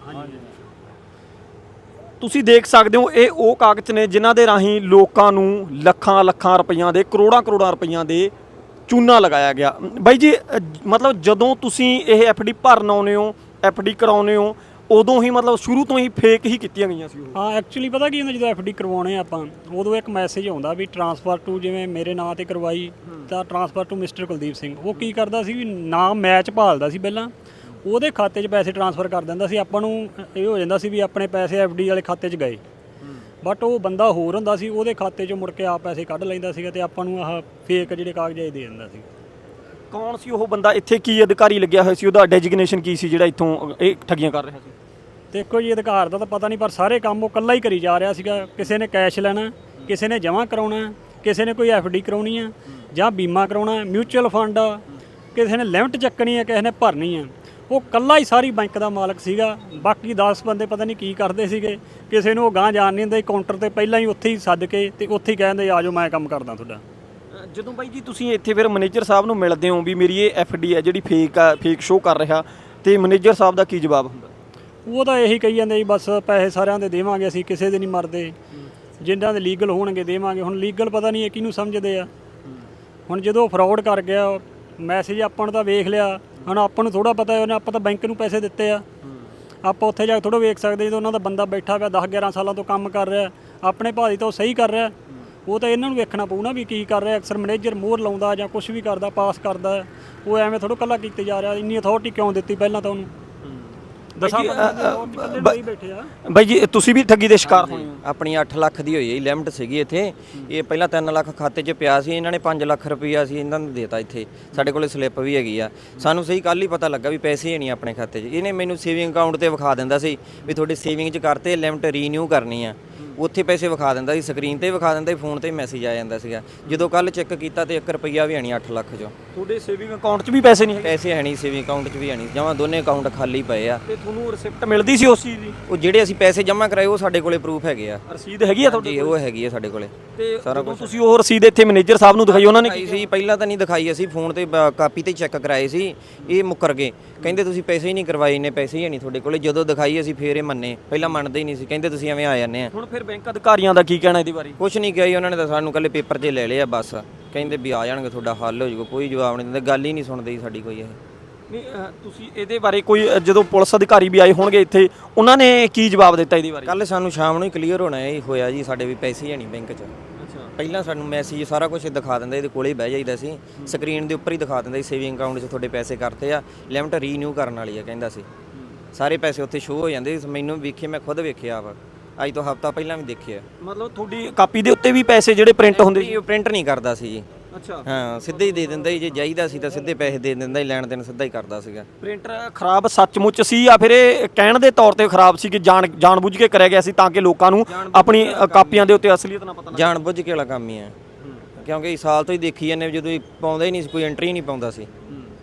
ਤੁਸੀਂ ਦੇਖ ਸਕਦੇ ਹੋ ਇਹ ਉਹ ਕਾਗਜ਼ ਨੇ ਜਿਨ੍ਹਾਂ ਦੇ ਰਾਹੀਂ ਲੋਕਾਂ ਨੂੰ ਲੱਖਾਂ ਲੱਖਾਂ ਰੁਪਈਆਂ ਦੇ, ਕਰੋੜਾਂ ਕਰੋੜਾਂ ਰੁਪਈਆਂ ਦੇ ਚੂਨਾ ਲਗਾਇਆ ਗਿਆ। ਬਾਈ ਜੀ ਮਤਲਬ ਜਦੋਂ ਤੁਸੀਂ ਇਹ ਐਫਡੀ ਭਰਨ ਆਉਂਦੇ ਹੋ, ਐਫਡੀ ਕਰਾਉਂਦੇ ਹੋ, ਉਦੋਂ ਹੀ ਮਤਲਬ ਸ਼ੁਰੂ ਤੋਂ ਹੀ ਫੇਕ ਹੀ ਕੀਤੀਆਂ ਗਈਆਂ ਸੀ ਉਹ। ਹਾਂ ਐਕਚੁਅਲੀ ਪਤਾ ਕੀ ਹੁੰਦਾ, ਜਦੋਂ ਐਫਡੀ ਕਰਵਾਉਣੇ ਆ ਆਪਾਂ, ਉਦੋਂ ਇੱਕ ਮੈਸੇਜ ਆਉਂਦਾ ਵੀ ਟਰਾਂਸਫਰ ਟੂ ਜਿਵੇਂ ਮੇਰੇ ਨਾਂ ਤੇ ਕਰਵਾਈ, ਤਾਂ transfer to mister Kuldeep Singh. ਉਹ ਕੀ ਕਰਦਾ ਸੀ ਵੀ ਨਾਮ ਮੈਚ ਭਾਲਦਾ ਸੀ ਪਹਿਲਾਂ। ਉਹਦੇ ਖਾਤੇ 'ਚ ਪੈਸੇ ਟਰਾਂਸਫਰ ਕਰ ਦਿੰਦਾ ਸੀ। ਆਪਾਂ ਨੂੰ ਇਹ ਹੋ ਜਾਂਦਾ ਸੀ ਵੀ ਆਪਣੇ ਪੈਸੇ ਐਫਡੀ ਵਾਲੇ ਖਾਤੇ 'ਚ ਗਏ। ਬਟ ਉਹ ਬੰਦਾ ਹੋਰ ਹੁੰਦਾ ਸੀ ਉਹਦੇ ਖਾਤੇ 'ਚੋਂ ਮੁੜ ਕੇ ਆਪ ਪੈਸੇ ਕੱਢ ਲੈਂਦਾ ਸੀਗਾ ਤੇ ਆਪਾਂ ਨੂੰ ਆਹ ਫੇਕ ਜਿਹੜੇ ਕਾਗਜ਼ਾਂ ਇਹ ਦੇ ਦਿੰਦਾ ਸੀ। ਕੌਣ ਸੀ ਉਹ ਬੰਦਾ? ਇੱਥੇ ਕੀ ਅਧਿਕਾਰੀ ਲੱਗਿਆ ਹੋਇਆ ਸੀ? ਉਹਦਾ ਡੈਜਿਗਨੇਸ਼ਨ ਕੀ ਸੀ ਜਿਹੜਾ ਇੱਥੋਂ ਇਹ ਠੱਗੀਆਂ ਕਰ ਰਿਹਾ ਸੀ? ਦੇਖੋ ਜੀ ਅਧਿਕਾਰ ਦਾ ਤਾਂ ਪਤਾ ਨਹੀਂ ਪਰ ਸਾਰੇ ਕੰਮ ਉਹ ਇਕੱਲਾ ਹੀ ਕਰੀ ਜਾ ਰਿਹਾ ਸੀਗਾ। ਕਿਸੇ ਨੇ ਕੈਸ਼ ਲੈਣਾ ਕਿਸੇ ਨੇ ਜਮ੍ਹਾਂ ਕਰਾਉਣਾ ਕਿਸੇ ਨੇ ਕੋਈ ਡੀ ਕਰਾਉਣੀ ਆ ਜਾਂ ਬੀਮਾ ਕਰਾਉਣਾ ਮਿਊਚੁਅਲ ਫੰਡ ਆ ਕਿਸੇ ਨੇ ਲਿਮਟ ਚੱਕਣੀ ਆ ਕਿਸੇ ਨੇ ਭਰਨੀ ਆ। ਉਹ ਕੱਲਾ ਹੀ ਸਾਰੀ ਬੈਂਕ ਦਾ ਮਾਲਕ ਸੀਗਾ। ਬਾਕੀ 10 ਬੰਦੇ ਪਤਾ ਨਹੀਂ ਕੀ ਕਰਦੇ ਸੀਗੇ। ਕਿਸੇ ਨੂੰ ਉਹ ਗਾਂ ਜਾਣ ਨਹੀਂ ਦਿੰਦੇ। ਕਾਊਂਟਰ ਤੇ ਪਹਿਲਾਂ ਹੀ ਉੱਥੇ ਹੀ ਸੱਦ ਕੇ ਤੇ ਉੱਥੇ ਹੀ ਕਹਿੰਦੇ ਆ ਜਾਓ ਮੈਂ ਕੰਮ ਕਰਦਾ ਤੁਹਾਡਾ। ਜਦੋਂ ਬਾਈ ਜੀ ਤੁਸੀਂ ਇੱਥੇ ਫਿਰ ਮੈਨੇਜਰ ਸਾਹਿਬ ਨੂੰ ਮਿਲਦੇ ਹੋ ਵੀ ਮੇਰੀ ਇਹ ਡੀ ਹੈ ਜਿਹੜੀ ਫੇਕ ਆ ਫੇਕ ਸ਼ੋ ਕਰ ਰਿਹਾ ਤੇ ਮੈਨੇਜਰ ਸਾਹਿਬ ਦਾ ਕੀ ਜਵਾਬ ਹੁੰਦਾ? ਉਹ ਤਾਂ ਇਹੀ ਕਹੀ ਜਾਂਦੇ ਜੀ ਬਸ ਪੈਸੇ ਸਾਰਿਆਂ ਦੇ ਦੇਵਾਂਗੇ ਅਸੀਂ ਕਿਸੇ ਦੇ ਨਹੀਂ ਮਰਦੇ। ਜਿਨ੍ਹਾਂ ਦੇ ਲੀਗਲ ਹੋਣਗੇ ਦੇਵਾਂਗੇ। ਹੁਣ ਲੀਗਲ ਪਤਾ ਨਹੀਂ ਇਹ ਕਿਹਨੂੰ ਸਮਝਦੇ ਆ। ਹੁਣ ਜਦੋਂ ਫਰਾਡ ਕਰ ਗਿਆ ਮੈਸੇਜ ਆਪਾਂ ਨੂੰ ਤਾਂ ਵੇਖ ਲਿਆ। ਹੁਣ ਆਪਾਂ ਨੂੰ ਥੋੜਾ ਪਤਾ ਉਹਨੇ ਆਪਾਂ ਤਾਂ ਬੈਂਕ ਨੂੰ ਪੈਸੇ ਦਿੱਤੇ ਆ। ਆਪਾਂ ਉੱਥੇ ਜਾ ਕੇ ਥੋੜਾ ਵੇਖ ਸਕਦੇ ਜਦੋਂ ਉਹਨਾਂ ਦਾ ਬੰਦਾ ਬੈਠਾ ਪਿਆ 10 11 ਸਾਲਾਂ ਤੋਂ ਕੰਮ ਕਰ ਰਿਹਾ ਆਪਣੇ ਭਾਅ ਤਾਂ ਉਹ ਸਹੀ ਕਰ ਰਿਹਾ। ਉਹ ਤਾਂ ਇਹਨਾਂ ਨੂੰ ਵੇਖਣਾ ਪਊ ਨਾ ਵੀ ਕੀ ਕਰ ਰਿਹਾ ਅਕਸਰ ਮੈਨੇਜਰ ਮੋਹਰ ਲਾਉਂਦਾ ਜਾਂ ਕੁਝ ਵੀ ਕਰਦਾ ਪਾਸ ਕਰਦਾ। ਉਹ ਐਵੇਂ ਥੋੜਾ ਕੱਲਾ ਕੀਤੇ ਜਾ ਰਿਹਾ ਇੰਨੀ ਅਥਾਰਟੀ ਕਿਉਂ ਦਿੱਤੀ ਪਹਿਲਾਂ ਤਾਂ ਉਹਨੂੰ? ਦਸਾਂ ਹੀ ਬੈਠੇ ਆ ਬਾਈ ਜੀ ਤੁਸੀਂ ਵੀ ਠੱਗੀ ਦੇ ਸ਼ਿਕਾਰ ਹੋਏ ਹੋ। ਆਪਣੀ 8 ਲੱਖ ਦੀ ਹੋਈ ਹੈ ਲਿਮਟ ਸੀਗੀ ਇੱਥੇ। ਇਹ ਪਹਿਲਾਂ 3 ਲੱਖ ਖਾਤੇ 'ਚ ਪਿਆ ਸੀ ਇਹਨਾਂ ਨੇ 5 ਲੱਖ ਰੁਪਈਆ ਸੀ ਇਹਨਾਂ ਨੂੰ ਦੇਤਾ ਇੱਥੇ। ਸਾਡੇ ਕੋਲੇ ਸਲਿੱਪ ਵੀ ਹੈਗੀ ਆ। ਸਾਨੂੰ ਸਹੀ ਕੱਲ ਹੀ ਪਤਾ ਲੱਗਾ ਵੀ ਪੈਸੇ ਹੀ ਨਹੀਂ ਆਪਣੇ ਖਾਤੇ 'ਚ। ਇਹਨੇ ਮੈਨੂੰ ਸੇਵਿੰਗ ਅਕਾਊਂਟ ਤੇ ਵਿਖਾ ਦਿੰਦਾ ਸੀ ਵੀ ਤੁਹਾਡੇ ਸੇਵਿੰਗ 'ਚ ਕਰਤੇ ਲਿਮਟ ਰੀਨਿਊ ਕਰਨੀ ਆ। ਉੱਥੇ ਪੈਸੇ ਵਿਖਾ ਦਿੰਦਾ ਸੀ ਸਕਰੀਨ ਤੇ ਵਿਖਾ ਦਿੰਦਾ ਸੀ ਫੋਨ ਤੇ ਮੈਸੇਜ ਆ ਜਾਂਦਾ ਸੀਗਾ। ਜਦੋਂ ਕੱਲ ਚੈੱਕ ਕੀਤਾ ਤੇ 1 ਰੁਪਈਆ ਵੀ ਨਹੀਂ 8 ਲੱਖ 'ਚੋਂ। ਤੁਹਾਡੇ ਸੇਵਿੰਗ ਅਕਾਊਂਟ 'ਚ ਵੀ ਪੈਸੇ ਨਹੀਂ ਹੈਗੇ? ਪੈਸੇ ਹੈ ਨਹੀਂ ਸੇਵਿੰਗ ਅਕਾਊਂਟ 'ਚ ਵੀ ਹੈ ਨਹੀਂ ਜਮਾਂ ਦੋਨੇ ਅਕਾਊਂਟ ਖਾਲੀ ਪਏ ਆ। ਤੇ ਤੁਹਾਨੂੰ ਰਿਸਿਪਟ ਮਿਲਦੀ ਸੀ ਉਸ ਚੀਜ਼ ਦੀ? ਉਹ ਜਿਹੜੇ ਅਸੀਂ ਪੈਸੇ ਜਮ੍ਹਾਂ ਕਰਾਏ ਉਹ ਸਾਡੇ ਕੋਲੇ ਪ੍ਰੂਫ ਹੈਗੇ ਆ। ਰਸੀਦ ਹੈਗੀ ਆ ਤੁਹਾਡੇ ਜੀ ਉਹ ਹੈਗੀ ਆ ਸਾਡੇ ਕੋਲੇ। ਤੇ ਸਾਰਾ ਤੁਸੀਂ ਉਹ ਰਸੀਦ ਇੱਥੇ ਮੈਨੇਜਰ ਸਾਹਿਬ ਨੂੰ ਦਿਖਾਈ ਉਹਨਾਂ ਨੇ ਦਿਖਾਈ ਸੀ ਪਹਿਲਾਂ ਤਾਂ ਨਹੀਂ ਦਿਖਾਈ ਅਸੀਂ ਫੋਨ ਤੇ ਬ- ਕਾਪੀ ਤੇ ਚੈੱਕ ਕਰਾਏ ਸੀ ਇਹ ਮੁੱਕਰ ਗਏ। ਕਹਿੰਦੇ ਤੁਸੀਂ ਪੈਸੇ ਹੀ ਨਹੀਂ ਕਰਵਾਏ ਇੰਨੇ ਪੈਸੇ ਹੀ ਨਹੀਂ ਤੁਹਾਡੇ ਕੋਲੇ। ਜਦੋਂ ਦਿਖਾਈ ਅਸੀਂ ਫੇਰ ਇਹ ਮੰਨੇ। ਪਹਿਲਾਂ ਮੰਨਦੇ ਹੀ ਨਹੀਂ ਸੀ ਕਹਿੰਦੇ ਤੁਸੀਂ ਐਵੇਂ ਆ ਜਾਂਦੇ ਆ। ਹੁਣ ਫਿਰ ਬੈਂਕ ਅਧਿਕਾਰੀਆਂ ਦਾ ਕੀ ਕਹਿਣਾ ਇਹਦੇ ਬਾਰੇ? ਕੁਝ ਨਹੀਂ ਕਿਹਾ ਜੀ ਉਹਨਾਂ ਨੇ ਤਾਂ ਸਾਨੂੰ ਕੱਲੇ ਪੇਪਰ 'ਤੇ ਲੈ ਲਿਆ ਬਸ। ਕਹਿੰਦੇ ਵੀ ਆ ਜਾਣਗੇ ਤੁਹਾਡਾ ਹੱਲ ਹੋ ਜਾਊਗਾ ਕੋਈ ਜਵਾਬ ਨਹੀਂ ਦਿੰਦੇ ਗੱਲ ਹੀ ਨਹੀਂ ਸੁਣਦੇ ਜੀ ਸਾਡੀ ਕੋਈ ਇਹ। ਨਹੀਂ ਤੁਸੀਂ ਇਹਦੇ ਬਾਰੇ ਕੋਈ ਅ, ਜਦੋਂ ਪੁਲਿਸ ਅਧਿਕਾਰੀ ਵੀ ਆਏ ਹੋਣਗੇ ਇੱਥੇ ਉਹਨਾਂ ਨੇ ਕੀ ਜਵਾਬ ਦਿੱਤਾ ਇਹਦੇ ਬਾਰੇ? ਕੱਲ ਸਾਨੂੰ ਸ਼ਾਮ ਨੂੰ ਹੀ ਕਲੀਅਰ ਹੋਣਾ ਇਹ ਹੋਇਆ ਜੀ ਸਾਡੇ ਵੀ ਪੈਸੇ ਹੀ ਨਹੀਂ ਬੈਂਕ 'ਚ। ਪਹਿਲਾਂ ਸਾਨੂੰ ਮੈਸੇਜ ਸਾਰਾ ਕੁਝ ਦਿਖਾ ਦਿੰਦਾ ਇਹਦੇ ਕੋਲੇ ਹੀ ਬਹਿ ਜਾਈਦਾ ਸੀ। ਸਕਰੀਨ ਦੇ ਉੱਪਰ ਹੀ ਦਿਖਾ ਦਿੰਦਾ ਸੀ ਸੇਵਿੰਗ ਅਕਾਊਂਟ 'ਚ ਤੁਹਾਡੇ ਪੈਸੇ ਕਰਤੇ ਆ ਲਿਮਟ ਰੀਨਿਊ ਕਰਨ ਵਾਲੀ ਆ ਕਹਿੰਦਾ ਸੀ। ਸਾਰੇ ਪੈਸੇ ਉੱਥੇ ਸ਼ੋ ਹੋ ਜਾਂਦੇ ਸੀ ਮੈਨੂੰ ਵੇਖੇ ਮੈਂ ਖੁਦ ਵੇਖਿਆ ਵਾ। ਅੱਜ ਤੋਂ ਹਫਤਾ ਪਹਿਲਾਂ ਵੀ ਦੇਖਿਆ। ਮਤਲਬ ਤੁਹਾਡੀ ਕਾਪੀ ਦੇ ਉੱਤੇ ਵੀ ਪੈਸੇ ਜਿਹੜੇ ਪ੍ਰਿੰਟ ਹੁੰਦੇ ਸੀ? ਪ੍ਰਿੰਟ ਨਹੀਂ ਕਰਦਾ ਸੀ ਜੀ। ਅੱਛਾ। ਹਾਂ ਸਿੱਧੇ ਹੀ ਦੇ ਦਿੰਦਾ ਸੀ ਜੇ ਚਾਹੀਦਾ ਸੀ ਤਾਂ ਸਿੱਧੇ ਪੈਸੇ ਦੇ ਦਿੰਦਾ ਸੀ ਲੈਣ ਦੇਣ ਸਿੱਧਾ ਹੀ ਕਰਦਾ ਸੀਗਾ। ਪ੍ਰਿੰਟਰ ਖਰਾਬ ਸੱਚਮੁੱਚ ਸੀ ਜਾਂ ਫਿਰ ਇਹ ਕਹਿਣ ਦੇ ਤੌਰ ਤੇ ਖਰਾਬ ਸੀ ਕਿ ਜਾਣ ਜਾਣਬੁੱਝ ਕੇ ਕਰਿਆ ਗਿਆ ਸੀ ਤਾਂ ਕਿ ਲੋਕਾਂ ਨੂੰ ਆਪਣੀ ਕਾਪੀਆਂ ਦੇ ਉੱਤੇ ਅਸਲੀਅਤ ਨਾ ਪਤਾ ਲੱਗੇ। ਜਾਣ ਬੁੱਝ ਕੇ ਵਾਲਾ ਕੰਮ ਹੀ ਆ। ਕਿਉਂਕਿ ਇਸ ਸਾਲ ਤੋਂ ਹੀ ਦੇਖੀ ਜਾਂਦੇ ਜਦੋਂ ਇਹ ਪਾਉਂਦਾ ਹੀ ਨਹੀਂ ਸੀ ਕੋਈ ਐਂਟਰੀ ਨਹੀਂ ਪਾਉਂਦਾ ਸੀ।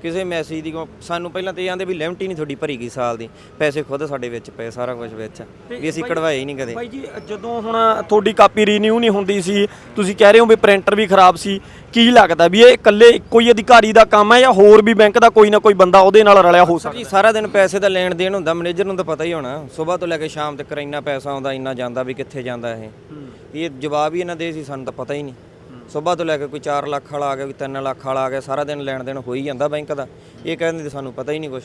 ਕਿਸੇ ਮੈਸੇਜ ਦੀ ਸਾਨੂੰ ਪਹਿਲਾਂ ਤੇ ਆਂਦੇ ਵੀ ਲਿਮਟ ਹੀ ਨਹੀਂ ਤੁਹਾਡੀ ਭਰੀ ਗਈ ਸਾਲ ਦੀ। ਪੈਸੇ ਖੁਦ ਸਾਡੇ ਵਿੱਚ ਪਏ ਸਾਰਾ ਕੁਝ ਵਿੱਚ। ਵੀ ਅਸੀਂ ਕਢਵਾਏ ਹੀ ਨਹੀਂ ਕਦੇ। ਬਾਈ ਜੀ ਜਦੋਂ ਹੁਣ ਤੁਹਾਡੀ ਕਾਪੀ ਰੀਨਿਊ ਨਹੀਂ ਹੁੰਦੀ ਸੀ ਤੁਸੀਂ ਕਹਿ ਰਹੇ ਹੋ ਵੀ ਪ੍ਰਿੰਟਰ ਵੀ ਖਰਾਬ ਸੀ ਕੀ ਲੱਗਦਾ ਵੀ ਇਹ ਇਕੱਲੇ ਕੋਈ ਅਧਿਕਾਰੀ ਦਾ ਕੰਮ ਹੈ ਜਾਂ ਹੋਰ ਵੀ ਬੈਂਕ ਦਾ ਕੋਈ ਨਾ ਕੋਈ ਬੰਦਾ ਉਹਦੇ ਨਾਲ ਰਲਿਆ ਹੋ ਸਕਦਾ ਜੀ ਸਾਰਾ ਦਿਨ ਪੈਸੇ ਦਾ ਲੈਣ ਦੇਣ ਹੁੰਦਾ ਮੈਨੇਜਰ ਨੂੰ ਤਾਂ ਪਤਾ ਹੀ ਹੋਣਾ। ਸਵੇਰ ਤੋਂ ਲੈ ਕੇ ਸ਼ਾਮ ਤੱਕ ਇੰਨਾ ਪੈਸਾ ਆਉਂਦਾ ਇੰਨਾ ਜਾਂਦਾ ਵੀ ਕਿੱਥੇ ਜਾਂਦਾ ਇਹ। ਇਹ ਜਵਾਬ ਹੀ ਇਹਨਾਂ ਦੇ ਸੀ ਸਾਨੂੰ ਤਾਂ ਪਤਾ ਹੀ ਨਹੀਂ। ਸਵੇਰ ਤੋਂ ਲੈ ਕੇ ਕੋਈ 4 ਲੱਖ ਵਾਲਾ ਆ ਗਿਆ ਕੋਈ 3 ਲੱਖ ਵਾਲਾ ਆ ਗਿਆ ਸਾਰਾ ਦਿਨ ਲੈਣ ਦੇਣ ਹੋ ਹੀ ਜਾਂਦਾ ਬੈਂਕ ਦਾ। ਇਹ ਕਹਿੰਦੇ ਸਾਨੂੰ ਪਤਾ ਹੀ ਨਹੀਂ ਕੁਝ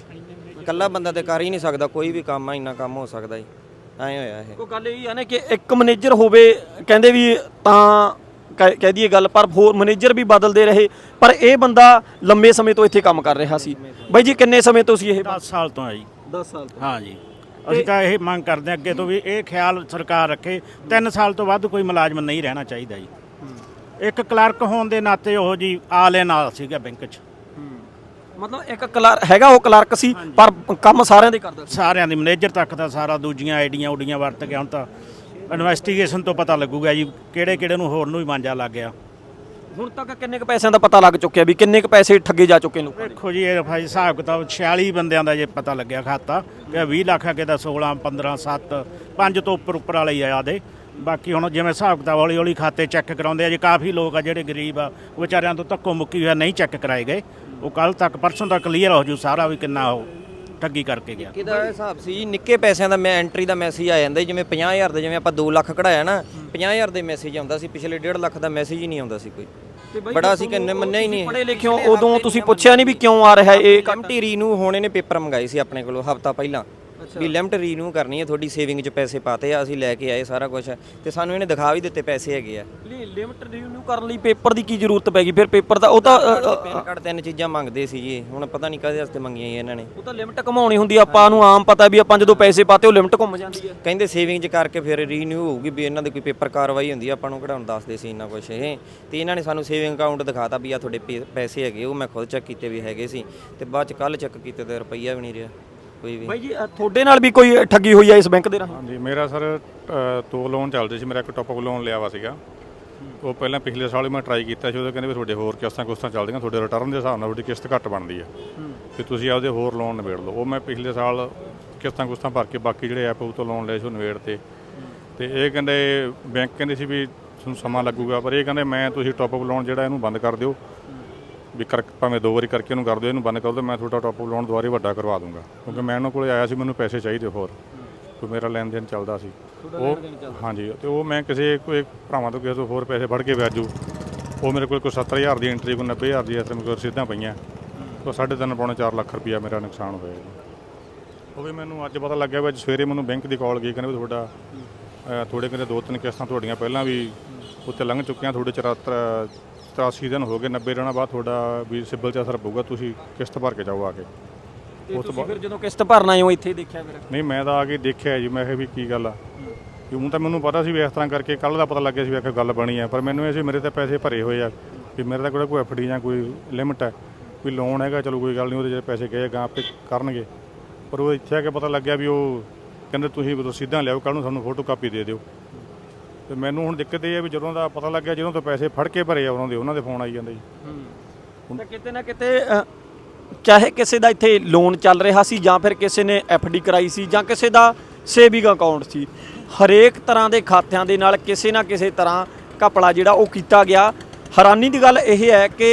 ਇਕੱਲਾ ਬੰਦਾ ਤੇ ਕਰ ਹੀ ਨਹੀਂ ਸਕਦਾ ਕੋਈ ਵੀ ਕੰਮ ਆ ਇੰਨਾ ਕੰਮ ਹੋ ਸਕਦਾ ਜੀ। ਐਂ ਹੋਇਆ ਇਹ। ਉਹ ਗੱਲ ਇਹ ਹੈ ਨਾ ਕਿ ਇੱਕ ਮੈਨੇਜਰ ਹੋਵੇ ਕਹਿੰਦੇ ਵੀ ਤਾਂ ਕਹਿ ਕਹਿ ਦਈਏ ਗੱਲ ਪਰ ਹੋਰ ਮੈਨੇਜਰ ਵੀ ਬਦਲਦੇ ਰਹੇ ਪਰ ਇਹ ਬੰਦਾ ਲੰਮੇ ਸਮੇਂ ਤੋਂ ਇੱਥੇ ਕੰਮ ਕਰ ਰਿਹਾ ਸੀ। ਬਾਈ ਜੀ ਕਿੰਨੇ ਸਮੇਂ ਤੋਂ ਸੀ ਇਹ? 10 ਸਾਲ ਤੋਂ ਆ ਜੀ। 10 ਸਾਲ ਤੋਂ। ਹਾਂ ਜੀ। ਅਸੀਂ ਤਾਂ ਇਹ ਮੰਗ ਕਰਦੇ ਹਾਂ ਅੱਗੇ ਤੋਂ ਵੀ ਇਹ ਖਿਆਲ ਸਰਕਾਰ ਰੱਖੇ। 3 ਸਾਲ ਤੋਂ ਵੱਧ ਕੋਈ ਮੁਲਾਜ਼ਮ ਨਹੀਂ ਰਹਿਣਾ ਚਾਹੀਦਾ ਜੀ। ਇੱਕ ਕਲਰਕ ਹੋਣ ਦੇ ਨਾਤੇ ਉਹ ਜੀ ਆਲੇ ਨਾਲ ਸੀਗਾ ਬੈਂਕ 'ਚ। ਮਤਲਬ ਇੱਕ ਕਲਰ ਹੈਗਾ ਉਹ ਕਲਰਕ ਸੀ ਪਰ ਕੰਮ ਸਾਰਿਆਂ ਦੇ ਕਰਦਾ ਸੀ? ਸਾਰਿਆਂ ਦੀ ਮੈਨੇਜਰ ਤੱਕ ਦਾ ਸਾਰਾ ਦੂਜੀਆਂ ਆਈਡੀਆਂ ਉਡੀਆਂ ਵਰਤ ਕੇ ਹੁਣ ਤਾਂ ਇਨਵੈਸਟੀਗੇਸ਼ਨ ਤੋਂ ਪਤਾ ਲੱਗੂਗਾ ਜੀ ਕਿਹੜੇ ਕਿਹੜੇ ਨੂੰ ਹੋਰ ਨੂੰ ਹੀ ਮਾਂਜਾ ਲੱਗ ਗਿਆ। ਹੁਣ ਤੱਕ ਕਿੰਨੇ ਕ ਪੈਸਿਆਂ ਦਾ ਪਤਾ ਲੱਗ ਚੁੱਕਿਆ ਵੀ ਕਿੰਨੇ ਕ ਪੈਸੇ ਠੱਗੇ ਜਾ ਚੁੱਕੇ ਲੋਕਾਂ ਦੇ? ਦੇਖੋ ਜੀ ਇਹ ਭਾਈ ਹਿਸਾਬ ਕਿਤਾਬ 46 ਬੰਦਿਆਂ ਦਾ ਜੇ ਪਤਾ ਲੱਗਿਆ ਖਾਤਾ ਕਿ 20 ਲੱਖ ਆ ਦਾ 16 15 7 5 ਤੋਂ ਉੱਪਰ ਉੱਪਰ ਵਾਲੇ ਹੀ ਆ ਦੇ। ਬਾਕੀ ਹੁਣ ਜਿਵੇਂ ਹਿਸਾਬ ਕਿਤਾਬ ਹੌਲੀ ਹੌਲੀ ਖਾਤੇ ਚੈੱਕ ਕਰਾਉਂਦੇ ਆ ਜੀ ਕਾਫੀ ਲੋਕ ਆ ਜਿਹੜੇ ਗਰੀਬ ਆ ਉਹ ਵਿਚਾਰਿਆਂ ਤੋਂ ਧੱਕੋ ਮੁੱਕੀ ਹੋਇਆ ਨਹੀਂ ਚੈੱਕ ਕਰਾਏ ਗਏ। ਉਹ ਕੱਲ ਤੱਕ ਪਰਸੋਂ ਤੱਕ ਕਲੀਅਰ ਹੋ ਜੂ ਸਾਰਾ ਵੀ ਕਿੰਨਾ ਉਹ ਠੱਗੀ ਕਰਕੇ ਗਿਆ। ਕਿਹਦਾ ਹਿਸਾਬ ਸੀ ਜੀ ਨਿੱਕੇ ਪੈਸਿਆਂ ਦਾ ਮੈਂ ਐਂਟਰੀ ਦਾ ਮੈਸੇਜ ਆ ਜਾਂਦਾ ਜਿਵੇਂ 50000 ਦੇ ਜਿਵੇਂ ਆਪਾਂ 2 ਲੱਖ ਕਢਾਇਆ ਨਾ 50000 ਦੇ ਮੈਸੇਜ ਆਉਂਦਾ ਸੀ ਪਿਛਲੇ 1.5 ਲੱਖ ਦਾ ਮੈਸੇਜ ਹੀ ਨਹੀਂ ਆਉਂਦਾ ਸੀ ਕੋਈ। ਬੜਾ ਸੀ ਕਿ ਮੰਨਿਆ ਹੀ ਨਹੀਂ। ਪੜੇ ਲਿਖਿਓ ਉਦੋਂ ਤੁਸੀਂ ਪੁੱਛਿਆ ਨਹੀਂ ਵੀ ਕਿਉਂ ਆ ਰਿਹਾ ਇਹ? ਲਿਮਟ ਰੀਨੂ ਹੋਣੇ ਨੇ ਪੇਪਰ ਮੰਗਾਏ ਸੀ ਆਪਣੇ ਕੋਲੋਂ ਹਫਤਾ ਪਹਿਲਾਂ। ਵੀ ਲਿਮਟ ਰੀਨੂ ਕਰਨੀ ਹੈ ਤੁਹਾਡੀ ਸੇਵਿੰਗ 'ਚ ਪੈਸੇ ਪਾਤੇ ਆ ਅਸੀਂ ਲੈ ਕੇ ਆਏ ਸਾਰਾ ਕੁਝ ਤੇ ਸਾਨੂੰ ਇਹਨੇ ਦਿਖਾ ਵੀ ਦਿੱਤੇ ਪੈਸੇ ਹੈਗੇ ਆ। ਲਿਮਟ ਰਿਨਿਊ ਕਰਨ ਲਈ ਪੇਪਰ ਦੀ ਕੀ ਜ਼ਰੂਰਤ ਪੈ ਗਈ? ਫਿਰ ਪੇਪਰ ਦਾ ਉਹ ਤਾਂ ਪੈਨ ਕਾਰਡ ਤਿੰਨ ਚੀਜ਼ਾਂ ਮੰਗਦੇ ਸੀ ਜੀ। ਹੁਣ ਪਤਾ ਨਹੀਂ ਕਾਹਦੇ ਵਾਸਤੇ ਮੰਗੀਆਂ ਜੀ ਇਹਨਾਂ ਨੇ। ਉਹ ਤਾਂ ਲਿਮਟ ਘਮਾਉਣੀ ਹੁੰਦੀ ਆ ਆਪਾਂ ਨੂੰ ਆਮ ਪਤਾ ਵੀ ਆਪਾਂ ਜਦੋਂ ਪੈਸੇ ਪਾਤੇ ਉਹ ਲਿਮਟ ਘੁੰਮ ਜਾਂਦੀ ਹੈ ਕਹਿੰਦੇ ਸੇਵਿੰਗ 'ਚ ਕਰਕੇ ਫਿਰ ਰੀਨਿਊ ਹੋਊਗੀ ਵੀ ਇਹਨਾਂ ਦੀ ਕੋਈ ਪੇਪਰ ਕਾਰਵਾਈ ਹੁੰਦੀ ਆ ਆਪਾਂ ਨੂੰ ਕਢਾਉਣ ਦੱਸਦੇ ਸੀ ਇੰਨਾ ਕੁਝ ਇਹ। ਤੇ ਇਹਨਾਂ ਨੇ ਸਾਨੂੰ ਸੇਵਿੰਗ ਅਕਾਊਂਟ ਦਿਖਾਤਾ ਵੀ ਆ ਤੁਹਾਡੇ ਪੇ- ਪੈਸੇ ਹੈਗੇ ਉਹ ਮੈਂ ਖੁਦ ਚੈੱਕ ਕੀਤੇ ਵੀ ਹੈਗੇ ਸੀ। ਤੇ ਬਾਅਦ ਚ ਕੱਲ ਚੈੱਕ ਕੀਤੇ ਤੇ ਰੁਪਈਆ ਵੀ ਨਹੀਂ ਰਿਹਾ। ਕੋਈ ਵੀ। ਬਾਈ ਜੀ ਅ, ਤੁਹਾਡੇ ਨਾਲ ਵੀ ਕੋਈ ਠੱਗੀ ਹੋਈ ਆ ਇਸ ਬੈਂਕ ਦੇ ਰਾਹੀਂ? ਹਾਂਜੀ ਮੇਰਾ ਸਰ ਦੋ ਲੋਨ ਚੱਲਦੇ ਸੀ ਮੇਰਾ ਇੱਕ ਟੌਪਅਪ ਲੋਨ ਲਿਆ ਵਾ ਸੀਗਾ। ਉਹ ਪਹਿਲਾਂ ਪਿਛਲੇ ਸਾਲ ਹੀ ਮੈਂ ਟਰਾਈ ਕੀਤਾ ਸੀ ਉਹਦੇ ਕਹਿੰਦੇ ਵੀ ਤੁਹਾਡੇ ਹੋਰ ਕਿਸ਼ਤਾਂ ਕੁਸ਼ਤਾਂ ਚੱਲਦੀਆਂ ਤੁਹਾਡੇ ਰਿਟਰਨ ਦੇ ਹਿਸਾਬ ਨਾਲ ਤੁਹਾਡੀ ਕਿਸ਼ਤ ਘੱਟ ਬਣਦੀ ਆ। ਤੇ ਤੁਸੀਂ ਆਪਦੇ ਹੋਰ ਲੋਨ ਨਿਬੇੜ ਲਓ। ਉਹ ਮੈਂ ਪਿਛਲੇ ਸਾਲ ਕਿਸ਼ਤਾਂ ਕੁਸ਼ਤਾਂ ਭਰ ਕੇ ਬਾਕੀ ਜਿਹੜੇ ਐਪ ਉਹ ਤੋਂ ਲੋਨ ਲਏ ਸੀ ਉਹ ਨਿਬੇੜ ਤੇ। ਤੇ ਇਹ ਕਹਿੰਦੇ ਬੈਂਕ ਕਹਿੰਦੇ ਸੀ ਵੀ ਤੁਹਾਨੂੰ ਸਮਾਂ ਲੱਗੂਗਾ ਪਰ ਇਹ ਕਹਿੰਦੇ ਮੈਂ ਤੁਸੀਂ ਟਾਪ ਅਪ ਲੋਨ ਜਿਹੜਾ ਇਹਨੂੰ ਬੰਦ ਕਰ ਦਿਓ। ਵੀ ਕਰ ਭਾਵੇਂ ਦੋ ਵਾਰੀ ਕਰਕੇ ਇਹਨੂੰ ਕਰ ਦਿਓ ਇਹਨੂੰ ਬੰਦ ਕਰ ਦਿਓ ਮੈਂ ਤੁਹਾਡਾ ਟਾਪ ਅਪ ਲੋਨ ਦੁਬਾਰੇ ਵੱਡਾ ਕਰਵਾ ਦੂੰਗਾ। ਕਿਉਂਕਿ ਮੈਂ ਉਹਨਾਂ ਕੋਲੇ ਆਇਆ ਸੀ ਮੈਨੂੰ ਪੈਸੇ ਚਾਹੀਦੇ ਹੋਰ। ਕੋਈ ਮੇਰਾ ਲੈਣ ਦੇਣ ਚੱਲਦਾ ਸੀ। ਉਹ ਹਾਂਜੀ ਤੇ ਉਹ ਮੈਂ ਕਿਸੇ ਕੋਈ ਭਰਾਵਾਂ ਤੋਂ ਕਿਸੇ ਤੋਂ ਹੋਰ ਪੈਸੇ ਫੜ ਕੇ ਵਿਆਜੂ। ਉਹ ਮੇਰੇ ਕੋਲ ਕੋਈ 70000 ਦੀ ਐਂਟਰੀ ਕੋਈ 90000 ਦੀ ਐਸ ਮੇਰੇ ਕੋਲ ਸਿੱਧਾ ਪਈਆਂ। ਉਹ ਸਾਢੇ ਤਿੰਨ ਪੌਣੇ 4 ਲੱਖ ਰੁਪਇਆ ਮੇਰਾ ਨੁਕਸਾਨ ਹੋਇਆ ਜੀ। ਉਹ ਵੀ ਮੈਨੂੰ ਅੱਜ ਪਤਾ ਲੱਗਿਆ ਵੀ ਅੱਜ ਸਵੇਰੇ ਮੈਨੂੰ ਬੈਂਕ ਦੀ ਕਾਲ ਗਈ ਕਹਿੰਦੇ ਵੀ ਤੁਹਾਡਾ ਤੁਹਾਡੇ ਕਹਿੰਦੇ ਦੋ ਤਿੰਨ ਕਿਸ਼ਤਾਂ ਤੁਹਾਡੀਆਂ ਪਹਿਲਾਂ ਵੀ ਉੱਤੇ ਲੰਘ ਚੁੱਕੀਆਂ ਤੁਹਾਡੇ 74 83 ਦਿਨ ਹੋ ਗਏ 90 ਦਿਨਾਂ ਬਾਅਦ ਤੁਹਾਡਾ ਵੀ ਸਿਬਲ 'ਚ ਅਸਰ ਪਊਗਾ ਤੁਸੀਂ ਕਿਸ਼ਤ ਭਰ ਕੇ ਜਾਓ ਆ ਕੇ। ਤੇ ਤੁਸੀਂ ਫਿਰ ਜਦੋਂ ਕਿਸ਼ਤ ਭਰਨ ਆਏ ਹੋ ਇੱਥੇ ਦੇਖਿਆ ਫਿਰ? ਨਹੀਂ ਮੈਂ ਤਾਂ ਆ ਕੇ ਦੇਖਿਆ ਜੀ ਮੈਂ ਕਿਹਾ ਵੀ ਕੀ ਗੱਲ ਆ। ਕਿ ਹੁਣ ਤਾਂ ਮੈਨੂੰ ਪਤਾ ਸੀ ਵੀ ਇਸ ਤਰ੍ਹਾਂ ਕਰਕੇ ਕੱਲ ਦਾ ਪਤਾ ਲੱਗਿਆ ਸੀ ਵੀ ਆਖਿਰ ਗੱਲ ਬਣੀ ਆ ਪਰ ਮੈਨੂੰ ਇਹ ਸੀ ਮੇਰੇ ਤੇ ਪੈਸੇ ਭਰੇ ਹੋਏ ਆ ਵੀ ਮੇਰੇ ਤਾਂ ਕਿਹੜਾ ਕੋਈ ਐਫਡੀ ਜਾਂ ਕੋਈ ਲਿਮਟ ਹੈ ਕੋਈ ਲੋਨ ਹੈਗਾ ਚਲੋ ਕੋਈ ਗੱਲ ਨਹੀਂ ਉਹਦੇ ਜਿਹੜੇ ਪੈਸੇ ਗਏ ਗਾਂ ਆਪੇ ਕਰਨਗੇ। ਪਰ ਉਹ ਇੱਥੇ ਆ ਕੇ ਪਤਾ ਲੱਗਿਆ ਵੀ ਉਹ ਕਹਿੰਦੇ ਤੁਸੀਂ ਰਸੀਦਾਂ ਲਿਆਓ ਕੱਲ ਨੂੰ ਸਾਨੂੰ ਫੋਟੋ ਕਾਪੀ ਦੇ ਦਿਓ। ਤੇ ਮੈਨੂੰ ਹੁਣ ਦਿੱਕਤ ਇਹ ਹੈ ਵੀ ਜਦੋਂ ਦਾ ਪਤਾ ਲੱਗਿਆ ਜਦੋਂ ਤੋਂ ਪੈਸੇ ਫੜ ਕੇ ਭਰੇ ਆ ਉਹਨਾਂ ਦੇ ਉਹਨਾਂ ਦੇ ਫੋਨ ਆਈ ਜਾਂਦੇ ਜੀ। ਤਾਂ ਕਿਤੇ ਨਾ ਕਿਤੇ ਅ, ਚਾਹੇ ਕਿਸੇ ਦਾ ਇੱਥੇ ਲੋਨ ਚੱਲ ਰਿਹਾ ਸੀ ਜਾਂ ਫਿਰ ਕਿਸੇ ਨੇ ਡੀ ਕਰਾਈ ਸੀ ਜਾਂ ਕਿਸੇ ਦਾ ਸੇਵਿੰਗ ਅਕਾਊਂਟ ਸੀ ਹਰੇਕ ਤਰ੍ਹਾਂ ਦੇ ਖਾਤਿਆਂ ਦੇ ਨਾਲ ਕਿਸੇ ਨਾ ਕਿਸੇ ਤਰ੍ਹਾਂ ਘਪਲਾ ਜਿਹੜਾ ਉਹ ਕੀਤਾ ਗਿਆ। ਹੈਰਾਨੀ ਦੀ ਗੱਲ ਇਹ ਹੈ ਕਿ